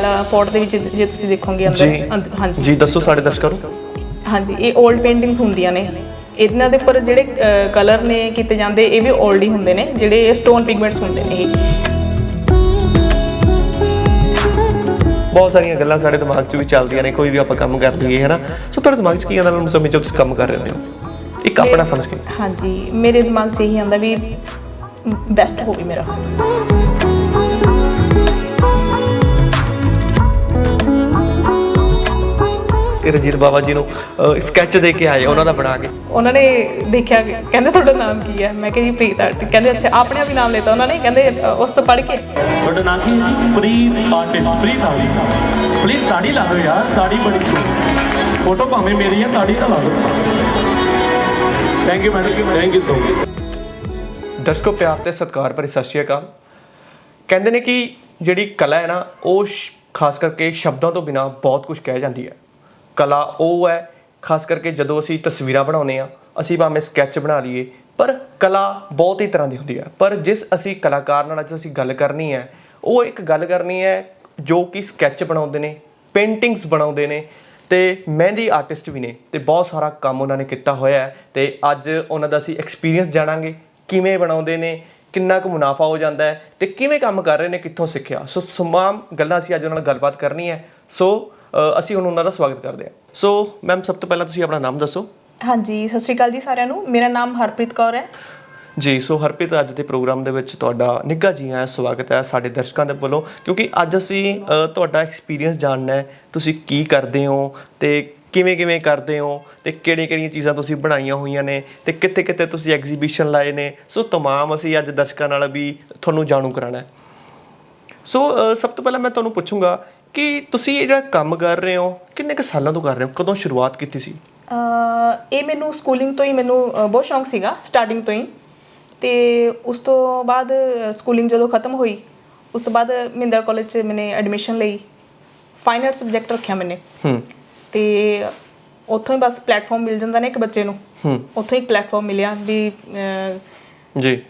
Patiala fort ਦੇ ਵਿੱਚ ਜੇ ਤੁਸੀਂ ਦੇਖੋਗੇ ਜੀ। ਅੰਦਰ ਅੰਦਰ- ਹਾਂਜੀ। ਜੀ ਦੱਸੋ ਸਾਡੇ ਦਰਸ਼ਕਾਂ ਨੂੰ। ਹਾਂਜੀ ਇਹ 올ਡ ਪੇਂਟਿੰਗਸ ਹੁੰਦੀਆਂ ਨੇ। ਇਹਨਾਂ ਦੇ ਉੱਪਰ ਜਿਹੜੇ ਕਲਰ ਨੇ ਕੀਤੇ ਜਾਂਦੇ ਇਹ ਵੀ 올ਡ ਹੀ ਹੁੰਦੇ ਨੇ ਜਿਹੜੇ ਸਟੋਨ ਪਿਗਮੈਂਟਸ ਹੁੰਦੇ ਨੇ ਇਹ। ਬਹੁਤ ਸਾਰੀਆਂ ਗੱਲਾਂ ਸਾਡੇ ਦਿਮਾਗ 'ਚ ਵੀ ਚੱਲਦੀਆਂ ਨੇ ਕੋਈ ਵੀ ਆਪਾਂ ਕੰਮ ਕਰ ਲਈਏ ਹੈ ਨਾ ਸੋ ਤੁਹਾਡੇ ਦਿਮਾਗ 'ਚ ਕੀ ਆਉਂਦਾ ਲੰਮੇ ਸਮੇਂ 'ਚ ਤੁਸੀਂ ਕੰਮ ਕਰ ਰਹੇ ਹੋ? ਇੱਕ ਆਪਣਾ ਸਮਝ ਕੇ। ਹਾਂਜੀ ਮੇਰੇ ਦਿਮਾਗ 'ਚ ਇਹੀ ਆਉਂਦਾ ਵੀ ਬੈਸਟ ਹੋਵੇ ਮੇਰਾ। ਕਿ ਰਜੀਤ ਬਾਬਾ ਜੀ ਨੂੰ ਸਕੈਚ ਦੇ ਕੇ ਆਏ ਉਹਨਾਂ ਦਾ ਬਣਾ ਕੇ। ਉਹਨਾਂ ਨੇ ਦੇਖਿਆ ਕਹਿੰਦੇ ਤੁਹਾਡਾ ਨਾਮ ਕੀ ਹੈ? ਮੈਂ ਕਿਹਾ ਜੀ ਪ੍ਰੀਤ ਆਰਟ ਕਹਿੰਦੇ ਅੱਛਾ ਆਪਣੇ ਆਪ ਹੀ ਨਾਮ ਲੈਤਾ ਉਹਨਾਂ ਨੇ ਕਹਿੰਦੇ ਉਸ ਤੋਂ ਪੜ੍ਹ ਕੇ। ਤੁਹਾਡਾ ਨਾਮ ਕੀ ਹੈ ਜੀ? ਪ੍ਰੀਤ ਆਰਟਿਸਟ ਪ੍ਰੀਤ ਆਵੀ ਪਲੀਜ਼ ਤਾੜੀ ਲਾ ਦਿਓ ਯਾਰ ਤਾੜੀ ਬੜੀ ਸੋਹਣੀ ਫੋਟੋ ਭਾਵੇਂ ਮੇਰੀ ਹੈ ਤਾੜੀ ਤਾਂ ਲਾ ਦਿਓ। Thank you madam thank you so much ਦਰਸ਼ਕੋ ਪਿਆਰ ਤੇ ਸਤਿਕਾਰ ਭਰੀ ਸਤਿ ਸ਼੍ਰੀ ਅਕਾਲ। ਕਹਿੰਦੇ ਨੇ ਕਿ ਜਿਹੜੀ ਕਲਾ ਹੈ ਨਾ ਉਹ ਖਾਸ ਕਰਕੇ ਸ਼ਬਦਾਂ ਤੋਂ ਬਿਨਾ ਬਹੁਤ ਕੁਝ ਕਹਿ ਜਾਂਦੀ ਹੈ। ਕਲਾ ਉਹ ਹੈ, ਖਾਸ ਕਰਕੇ ਜਦੋਂ ਅਸੀਂ ਤਸਵੀਰਾਂ ਬਣਾਉਂਦੇ ਆ ਅਸੀਂ ਭਾਵੇਂ ਸਕੈਚ ਬਣਾ ਲਈਏ, ਪਰ ਕਲਾ ਬਹੁਤ ਹੀ ਤਰ੍ਹਾਂ ਦੀ ਹੁੰਦੀ ਹੈ। ਪਰ ਜਿਸ ਅਸੀਂ ਕਲਾਕਾਰ ਨਾਲ ਅੱਜ ਅਸੀਂ ਗੱਲ ਕਰਨੀ ਹੈ, ਉਹ ਇੱਕ ਗੱਲ ਕਰਨੀ ਹੈ ਜੋ ਕਿ ਸਕੈਚ ਬਣਾਉਂਦੇ ਨੇ, ਪੇਂਟਿੰਗਸ ਬਣਾਉਂਦੇ ਨੇ ਤੇ ਮਹਿੰਦੀ ਆਰਟਿਸਟ ਵੀ ਨੇ ਤੇ ਬਹੁਤ ਸਾਰਾ ਕੰਮ ਉਹਨਾਂ ਨੇ ਕੀਤਾ ਹੋਇਆ ਹੈ ਤੇ ਅੱਜ ਉਹਨਾਂ ਦਾ ਅਸੀਂ ਐਕਸਪੀਰੀਅੰਸ ਜਾਣਾਂਗੇ, ਕਿਵੇਂ ਬਣਾਉਂਦੇ ਨੇ, ਕਿੰਨਾ ਕੁ ਮੁਨਾਫਾ ਹੋ ਜਾਂਦਾ ਹੈ ਤੇ ਕਿਵੇਂ ਕੰਮ ਕਰ ਰਹੇ ਨੇ, ਕਿੱਥੋਂ ਸਿੱਖਿਆ। ਸੋ ਤਮਾਮ ਗੱਲਾਂ ਅਸੀਂ ਅੱਜ ਉਹਨਾਂ ਨਾਲ ਗੱਲਬਾਤ ਕਰਨੀ ਹੈ। ਸੋ ਅਸੀਂ ਹੁਣ ਉਹਨਾਂ ਦਾ ਸਵਾਗਤ ਕਰਦੇ ਹਾਂ। ਸੋ ਮੈਮ ਸਭ ਤੋਂ ਪਹਿਲਾਂ ਤੁਸੀਂ ਆਪਣਾ ਨਾਮ ਦੱਸੋ। ਹਾਂਜੀ ਸਤਿ ਸ਼੍ਰੀ ਅਕਾਲ ਜੀ ਸਾਰਿਆਂ ਨੂੰ। ਮੇਰਾ ਨਾਮ ਹਰਪ੍ਰੀਤ ਕੌਰ ਹੈ। ਜੀ ਸੋ ਹਰਪ੍ਰੀਤ ਅੱਜ ਦੇ ਪ੍ਰੋਗਰਾਮ ਦੇ ਵਿੱਚ ਤੁਹਾਡਾ ਨਿੱਘਾ ਜੀ ਆਇਆਂ ਸਵਾਗਤ ਹੈ ਸਾਡੇ ਦਰਸ਼ਕਾਂ ਦੇ ਵੱਲੋਂ ਕਿਉਂਕਿ ਅੱਜ ਅਸੀਂ ਤੁਹਾਡਾ ਐਕਸਪੀਰੀਅੰਸ ਜਾਣਨਾ ਹੈ ਤੁਸੀਂ ਕੀ ਕਰਦੇ ਹੋ ਤੇ ਕਿਵੇਂ ਕਿਵੇਂ ਕਰਦੇ ਹੋ ਤੇ ਕਿਹੜੀਆਂ ਕਿਹੜੀਆਂ ਚੀਜ਼ਾਂ ਤੁਸੀਂ ਬਣਾਈਆਂ ਹੋਈਆਂ ਨੇ ਤੇ ਕਿੱਥੇ ਕਿੱਥੇ ਤੁਸੀਂ ਐਗਜ਼ੀਬਿਸ਼ਨ ਲਾਏ ਨੇ। ਸੋ ਤਮਾਮ ਅਸੀਂ ਅੱਜ ਦਰਸ਼ਕਾਂ ਨਾਲ ਵੀ ਤੁਹਾਨੂੰ ਜਾਣੂ ਕਰਾਣਾ ਹੈ। ਸੋ ਸਭ ਤੋਂ ਪਹਿਲਾਂ ਮੈਂ ਤੁਹਾਨੂੰ ਪੁੱਛੂੰਗਾ ਕਿ ਤੁਸੀਂ ਇਹ ਜਿਹੜਾ ਕੰਮ ਕਰ ਰਹੇ ਹੋ ਕਿੰਨੇ ਕੁ ਸਾਲਾਂ ਤੋਂ ਕਰ ਰਹੇ ਹੋ? ਕਦੋਂ ਸ਼ੁਰੂਆਤ ਕੀਤੀ ਸੀ? ਅ, ਇਹ ਮੈਨੂੰ ਸਕੂਲਿੰਗ ਤੋਂ ਹੀ ਮੈਨੂੰ ਅ, ਬਹੁਤ ਸ਼ੌਂਕ ਸੀਗਾ ਸਟਾਰਟਿੰਗ ਤੋਂ ਹੀ। ਤੇ ਉਸ ਤੋਂ ਬਾਅਦ ਸਕੂਲਿੰਗ ਜਦੋਂ ਖਤਮ ਹੋਈ ਉਸ ਤੋਂ ਬਾਅਦ ਮਹਿੰਦਰ ਕਾਲਜ 'ਚ ਮੈਨੇ ਐਡਮਿਸ਼ਨ ਲਈ ਫਾਈਨ ਆਰਟ ਸਬਜੈਕਟ ਰੱਖਿਆ ਮੈਨੇ। ਹੂੰ। ਤੇ ਉੱਥੋਂ ਹੀ ਬਸ ਪਲੇਟਫਾਰਮ ਮਿਲ ਜਾਂਦਾ ਨਾ ਇੱਕ ਬੱਚੇ ਨੂੰ। ਹੂੰ। ਉੱਥੋਂ ਹੀ ਪਲੇਟਫਾਰਮ ਮਿਲਿਆ ਵੀ ਅ, ਜੀ।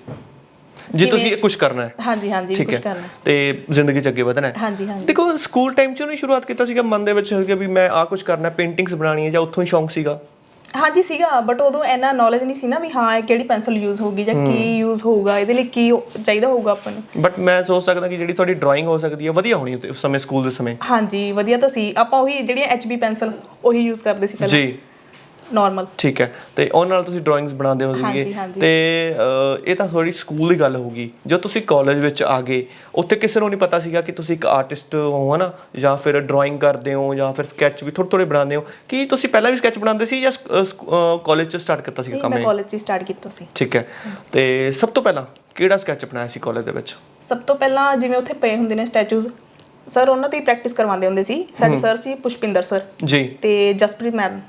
ਜੇ ਤੁਸੀਂ ਕੁਝ ਕਰਨਾ ਹੈ। ਹਾਂਜੀ ਹਾਂਜੀ ਕੁਝ ਹੈ। ਕਰਨਾ ਤੇ ਜ਼ਿੰਦਗੀ 'ਚ ਅੱਗੇ ਵਧਣਾ ਹੈ। ਹਾਂਜੀ ਹਾਂਜੀ। ਦੇਖੋ ਸਕੂਲ ਟਾਈਮ 'ਚ ਨਹੀਂ ਸ਼ੁਰੂਆਤ ਕੀਤਾ ਸੀਗਾ ਮਨ ਦੇ ਵਿੱਚ ਸੀਗਾ ਵੀ ਮੈਂ ਆਹ ਕੁਝ ਕਰਨਾ ਪੇਂਟਿੰਗਸ ਬਣਾਉਣੀ ਹੈ ਜਾਂ ਉੱਥੋਂ ਹੀ ਸ਼ੌਂਕ ਸੀਗਾ। ਹਾਂਜੀ ਸੀਗਾ ਬਟ ਉਦੋਂ ਇੰਨਾ ਨੌਲੇਜ ਨਹੀਂ ਸੀ ਨਾ ਵੀ ਹਾਂ ਇਹ ਕਿਹੜੀ ਪੈਨਸਲ ਯੂਜ਼ ਹੋਊਗੀ ਜਾਂ ਕੀ ਯੂਜ਼ ਹੋਊਗਾ ਇਹਦੇ ਲਈ ਕੀ ਚਾਹੀਦਾ ਹੋਊਗਾ ਆਪਾਂ ਨੂੰ। ਬਟ ਮੈਂ ਸੋਚ ਸਕਦਾ ਕਿ ਜਿਹੜੀ ਤੁਹਾਡੀ ਡਰਾਇੰਗ ਹੋ ਸਕਦੀ ਹੈ ਵਧੀਆ ਹੋਣੀ ਉਸ ਸਮੇਂ ਸਕੂਲ ਦੇ ਸਮੇਂ। ਹਾਂਜੀ ਵਧੀਆ ਤਾਂ ਸੀ। ਆਪਾਂ ਉਹੀ ਜਿਹੜੀਆਂ ਐਚਬੀ ਪੈਨਸਲ ਉਹੀ ਯੂਜ਼ ਕਰਦੇ ਸੀ ਪਹਿਲਾਂ। ਜੀ। ਨਾਰਮਲ ਠੀਕ ਹੈ ਤੇ ਉਹਨਾਂ ਨਾਲ ਤੁਸੀਂ ਡਰਾਇੰਗਸ ਬਣਾਉਂਦੇ ਹੋ ਸੀਗੇ ਹਾਂਜੀ। ਤੇ ਅਹ, ਇਹ ਤਾਂ ਥੋੜੀ ਸਕੂਲ ਦੀ ਗੱਲ ਹੋਗੀ ਜਦੋਂ ਤੁਸੀਂ ਕਾਲਜ ਵਿੱਚ ਆ ਗਏ ਉੱਥੇ ਕਿਸੇ ਨੂੰ ਨਹੀਂ ਪਤਾ ਸੀਗਾ ਕਿ ਤੁਸੀਂ ਇੱਕ ਆਰਟਿਸਟ ਹੋ ਹਨਾ? ਜਾਂ ਫਿਰ ਡਰਾਇੰਗ ਕਰਦੇ ਹੋ ਜਾਂ ਫਿਰ ਸਕੈਚ ਵੀ ਥੋੜੇ ਥੋੜੇ ਬਣਾਉਂਦੇ ਹੋ। ਕੀ ਤੁਸੀਂ ਪਹਿਲਾਂ ਵੀ ਸਕੈਚ ਬਣਾਉਂਦੇ ਸੀ ਜਾਂ ਕਾਲਜ 'ਚ ਸਟਾਰਟ ਕੀਤਾ ਸੀਗਾ ਕੰਮ ਮੈਂ ਇਹ? ਕਾਲਜ 'ਚ ਸਟਾਰਟ ਕੀਤਾ ਸੀ। ਠੀਕ ਹੈ ਤੇ ਸਭ ਤੋਂ ਪਹਿਲਾਂ ਕਿਹੜਾ ਸਕੈਚ ਬਣਾਇਆ ਸੀ ਕਾਲਜ ਦੇ ਵਿੱਚ? ਸਭ ਤੋਂ ਪਹਿਲਾਂ ਜਿਵੇਂ ਉੱਥੇ ਪਏ ਹੁੰਦੇ ਨੇ ਸਟੈਚੂਜ਼ ਸਰ ਉਹਨਾਂ ਦੀ ਪ੍ਰੈਕਟਿਸ ਕਰਵਾਉਂਦੇ ਹੁੰਦੇ ਸੀ। ਸਾਡੇ ਸਰ ਸੀ ਪੁਸ਼ਪਿੰਦਰ ਸਰ ਜੀ। ਤੇ ਜਸਪ੍ਰੀਤ ਮੈਮ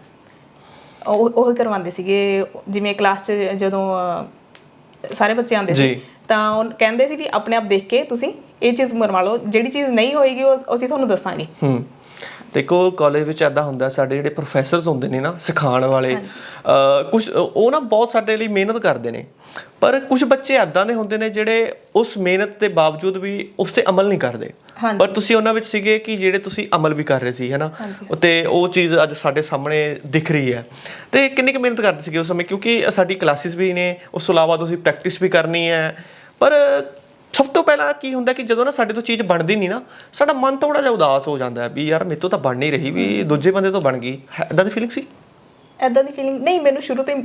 ਉਹ ਉਹ ਕਰਵਾਉਂਦੇ ਸੀਗੇ। ਜਿਵੇਂ ਕਲਾਸ 'ਚ ਜਦੋਂ ਅਹ, ਸਾਰੇ ਬੱਚੇ ਆਉਂਦੇ ਸੀ। ਤਾਂ ਉਹ ਕਹਿੰਦੇ ਸੀ ਵੀ ਆਪਣੇ ਆਪ ਦੇਖ ਕੇ ਤੁਸੀਂ ਇਹ ਚੀਜ਼ ਬਣਵਾ ਲਓ। ਜਿਹੜੀ ਚੀਜ਼ ਨਹੀਂ ਹੋਏਗੀ ਉਹ ਅਸੀਂ ਤੁਹਾਨੂੰ ਦੱਸਾਂਗੇ। ਹੂੰ। ਦੇਖੋ ਕਾਲਜ ਵਿੱਚ ਐਦਾਂ ਹੁੰਦਾ ਸਾਡੇ ਜਿਹੜੇ ਪ੍ਰੋਫੈਸਰਸ ਹੁੰਦੇ ਨੇ ਨਾ ਸਿਖਾਉਣ ਵਾਲੇ ਕੁਝ ਉਹ ਨਾ ਬਹੁਤ ਸਾਡੇ ਲਈ ਮਿਹਨਤ ਕਰਦੇ ਨੇ। ਪਰ ਕੁਝ ਬੱਚੇ ਐਦਾਂ ਦੇ ਹੁੰਦੇ ਨੇ ਜਿਹੜੇ ਉਸ ਮਿਹਨਤ ਦੇ ਬਾਵਜੂਦ ਵੀ ਉਸ ਤੇ ਅਮਲ ਨਹੀਂ ਕਰਦੇ। ਪਰ ਤੁਸੀਂ ਉਹਨਾਂ ਵਿੱਚ ਸੀਗੇ ਕਿ ਜਿਹੜੇ ਤੁਸੀਂ ਅਮਲ ਵੀ ਕਰ ਰਹੇ ਸੀ ਹੈਨਾ? ਤੇ ਉਹ ਚੀਜ਼ ਅੱਜ ਸਾਡੇ ਸਾਹਮਣੇ ਦਿਖ ਰਹੀ ਹੈ। ਤੇ ਕਿੰਨੀ ਕੁ ਮਿਹਨਤ ਕਰਦੇ ਸੀਗੇ ਉਸ ਸਮੇਂ? ਕਿਉਂਕਿ ਸਾਡੀ ਕਲਾਸਿਸ ਵੀ ਨੇ ਉਸ ਤੋਂ ਇਲਾਵਾ ਤੁਸੀਂ ਪ੍ਰੈਕਟਿਸ ਵੀ ਕਰਨੀ ਹੈ। ਪਰ ਸਭ ਤੋਂ ਪਹਿਲਾਂ ਕੀ ਹੁੰਦਾ ਕਿ ਜਦੋਂ ਨਾ ਸਾਡੇ ਤੋਂ ਚੀਜ਼ ਬਣਦੀ ਨਹੀਂ ਨਾ ਸਾਡਾ ਮਨ ਥੋੜਾ ਜਿਹਾ ਉਦਾਸ ਹੋ ਜਾਂਦਾ ਹੈ ਵੀ ਯਾਰ ਮੇਰੇ ਤੋਂ ਤਾਂ ਬਣ ਨਹੀਂ ਰਹੀ ਵੀ ਦੂਜੇ ਬੰਦੇ ਤੋਂ ਬਣ ਗਈ। ਐਦਾਂ ਦੀ ਫੀਲਿੰਗ ਸੀ? ਐਦਾਂ ਦੀ ਫੀਲਿੰਗ ਨਹੀਂ ਮੈਨੂੰ ਸ਼ੁਰੂ ਤੋਂ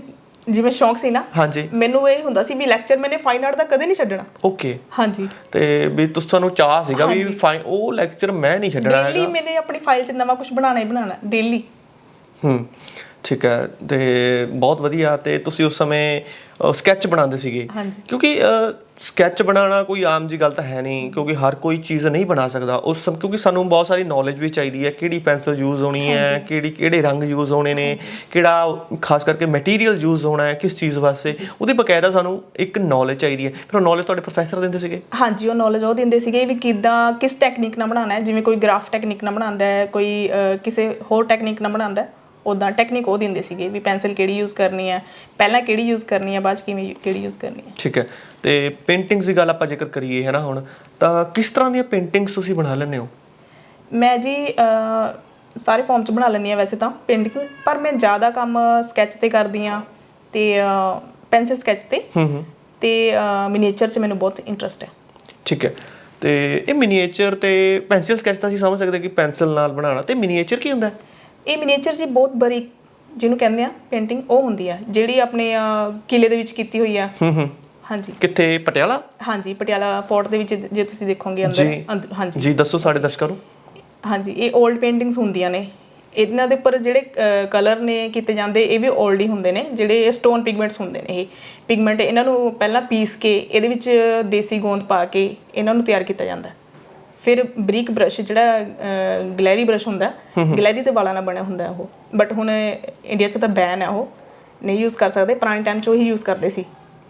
ਜਿਵੇਂ ਸ਼ੌਂਕ ਸੀ ਨਾ ਹਾਂਜੀ। ਮੈਨੂੰ ਇਹ ਹੁੰਦਾ ਸੀ ਵੀ ਲੈਕਚਰ ਮੈਨੇ ਫਾਈਨ ਆਰਟ ਦਾ ਕਦੇ ਨਹੀਂ ਛੱਡਣਾ। ਓਕੇ ਹਾਂਜੀ। ਤੇ ਵੀ ਤੁਸ ਤੁਹਾਨੂੰ ਚਾਹ ਸੀਗਾ ਵੀ ਫਾਈਨ ਉਹ ਲੈਕਚਰ ਮੈਂ ਨਹੀਂ ਛੱਡਣਾ ਡੇਲੀ ਹੈਗਾ। ਮੈਨੇ ਆਪਣੀ ਫਾਈਲ 'ਚ ਨਵਾਂ ਕੁਝ ਬਣਾਉਣਾ ਹੀ ਬਣਾਉਣਾ ਡੇਲੀ ਹੂੰ ਠੀਕ ਹੈ। ਤੇ ਬਹੁਤ ਵਧੀਆ ਤੇ ਤੁਸੀਂ ਉਸ ਸਮੇਂ ਸਕੈਚ ਬਣਾਉਂਦੇ ਸੀਗੇ। ਕਿਉਂਕਿ ਸਕੈਚ ਬਣਾਉਣਾ ਕੋਈ ਆਮ ਜੀ ਗੱਲ ਤਾਂ ਹੈ ਨਹੀਂ ਕਿਉਂਕਿ ਹਰ ਕੋਈ ਚੀਜ਼ ਨਹੀਂ ਬਣਾ ਸਕਦਾ। ਉਸ ਸਮ ਕਿਉਂਕਿ ਸਾਨੂੰ ਬਹੁਤ ਸਾਰੀ ਨੌਲੇਜ ਵੀ ਚਾਹੀਦੀ ਹੈ ਕਿਹੜੀ ਪੈਨਸਲ ਯੂਜ਼ ਹੋਣੀ ਹੈ ਕਿਹੜੀ ਕਿਹੜੇ ਰੰਗ ਯੂਜ਼ ਹੋਣੇ ਨੇ ਕਿਹੜਾ ਖਾਸ ਕਰਕੇ ਮਟੀਰੀਅਲ ਯੂਜ਼ ਹੋਣਾ ਹੈ ਕਿਸ ਚੀਜ਼ ਵਾਸਤੇ। ਉਹਦੀ ਬਕਾਇਦਾ ਸਾਨੂੰ ਇੱਕ ਨੌਲੇਜ ਚਾਹੀਦੀ ਹੈ। ਫਿਰ ਉਹ ਨੌਲੇਜ ਤੁਹਾਡੇ ਪ੍ਰੋਫੈਸਰ ਦਿੰਦੇ ਸੀਗੇ? ਹਾਂਜੀ ਉਹ ਨੌਲੇਜ ਉਹ ਦਿੰਦੇ ਸੀਗੇ ਵੀ ਕਿਦਾਂ ਕਿਸ ਟੈਕਨੀਕ ਨਾਲ ਬਣਾਉਣਾ ਹੈ। ਜਿਵੇਂ ਕੋਈ ਗ੍ਰਾਫ ਟੈਕਨੀਕ ਨਾਲ ਬਣਾਉਂਦਾ ਹੈ ਕੋਈ ਕਿਸੇ ਹੋਰ ਟੈਕਨੀਕ ਨਾਲ ਬਣਾਉਂਦਾ ਹੈ। ਉਦਾਂ ਟੈਕਨੀਕ ਉਹ ਦਿੰਦੇ ਸੀਗੇ ਵੀ ਪੈਨਸਲ ਕਿਹੜੀ ਯੂਜ਼ ਕਰਨੀ ਹੈ ਪਹਿਲਾਂ ਕਿਹੜੀ ਯੂਜ਼ ਕਰਨੀ ਹੈ ਬਾਅਦ 'ਚ ਕਿਵੇਂ ਕਿਹੜੀ ਯੂਜ਼ ਕਰਨੀ ਹੈ ਠੀਕ ਹੈ ਤੇ ਪੇਂਟਿੰਗਸ ਦੀ ਗੱਲ ਆਪਾਂ ਜ਼ਿਕਰ ਕਰੀਏ ਹੈ ਨਾ ਹੁਣ ਤਾਂ ਕਿਸ ਤਰ੍ਹਾਂ ਦੀਆਂ ਪੇਂਟਿੰਗਸ ਤੁਸੀਂ ਬਣਾ ਲੈਂਦੇ ਹੋ? ਮੈਂ ਜੀ ਸਾਰੇ ਫਾਰਮ ਚ ਬਣਾ ਲੈਂਦੀ ਆ ਵੈਸੇ ਤਾਂ ਪੇਂਟਿੰਗ ਪਰ ਮੈਂ ਜ਼ਿਆਦਾ ਕੰਮ ਸਕੈਚ ਤੇ ਕਰਦੀ ਆ ਤੇ ਪੈਨਸਿਲ ਸਕੈਚ ਤੇ। ਹੂੰ ਹੂੰ। ਤੇ ਮਿਨੀਏਚਰ ਚ ਮੈਨੂੰ ਬਹੁਤ ਇੰਟਰਸਟ ਹੈ। ਠੀਕ ਹੈ ਤੇ ਇਹ ਮਿਨੀਏਚਰ ਤੇ ਪੈਨਸਿਲ ਸਕੈਚ ਤਾਂ ਅਸੀਂ ਸਮਝ ਸਕਦੇ ਕਿ ਪੈਨਸਿਲ ਨਾਲ ਬਣਾਉਣਾ ਤੇ ਮਿਨੀਏਚਰ ਕੀ ਹੁੰਦਾ? ਹੈ ਇਹ ਮਿਨੀਏਚਰ ਜੀ ਬਹੁਤ ਬਰੀਕ ਜਿਹਨੂੰ ਕਹਿੰਦੇ ਆ ਪੇਂਟਿੰਗ ਉਹ ਹੁੰਦੀ ਆ ਜਿਹੜੀ ਆਪਣੇ ਕਿਲੇ ਦੇ ਵਿੱਚ ਕੀਤੀ ਹੋਈ ਆ। ਹੂੰ ਹੂੰ। ਹਾਂਜੀ। ਕਿੱਥੇ ਪਟਿਆਲਾ? ਹਾਂਜੀ ਪਟਿਆਲਾ ਫੋਰਟ ਦੇ ਵਿੱਚ ਜੇ ਤੁਸੀਂ ਦੇਖੋਗੇ। ਅੰਦਰ ਹਾਂਜੀ। ਜੀ ਦੱਸੋ ਸਾਡੇ ਦਰਸ਼ਕਾਂ ਨੂੰ। ਹਾਂਜੀ ਇਹ 올ਡ ਪੇਂਟਿੰਗਸ ਹੁੰਦੀਆਂ ਨੇ। ਇਹਨਾਂ ਦੇ ਉੱਪਰ ਜਿਹੜੇ ਕਲਰ ਨੇ ਕੀਤੇ ਜਾਂਦੇ ਇਹ ਵੀ 올ਡ ਹੀ ਹੁੰਦੇ ਨੇ। ਜਿਹੜੇ ਸਟੋਨ ਪਿਗਮੈਂਟਸ ਹੁੰਦੇ ਨੇ ਇਹ। ਪਿਗਮੈਂਟ ਇਹਨਾਂ ਨੂੰ ਪਹਿਲਾਂ ਪੀਸ ਕੇ ਇਹਦੇ ਵਿੱਚ ਦੇਸੀ ਗੋਂਦ ਪਾ ਕੇ ਇਹਨਾਂ ਨੂੰ ਤਿਆਰ ਕੀਤਾ ਜਾਂਦਾ। ਹੈ। ਫਿਰ ਬਰੀਕ ਬ੍ਰਸ਼ ਜਿਹੜਾ ਗਲੈਰੀ ਬ੍ਰਸ਼ ਹੁੰਦਾ ਗਲੈਰੀ ਤੇ ਵਾਲਾਂ ਨਾਲ ਬਣਿਆ ਹੁੰਦਾ ਉਹ। ਬਟ ਹੁਣ ਇੰਡੀਆ 'ਚ ਤਾਂ ਬੈਨ ਹੈ ਉਹ। ਨਹੀਂ ਯੂਜ਼ ਕਰ ਸਕਦੇ ਪੁਰਾਣੇ ਟਾਈਮ 'ਚ ਉਹੀ ਯੂਜ਼ ਕਰਦੇ ਸੀ।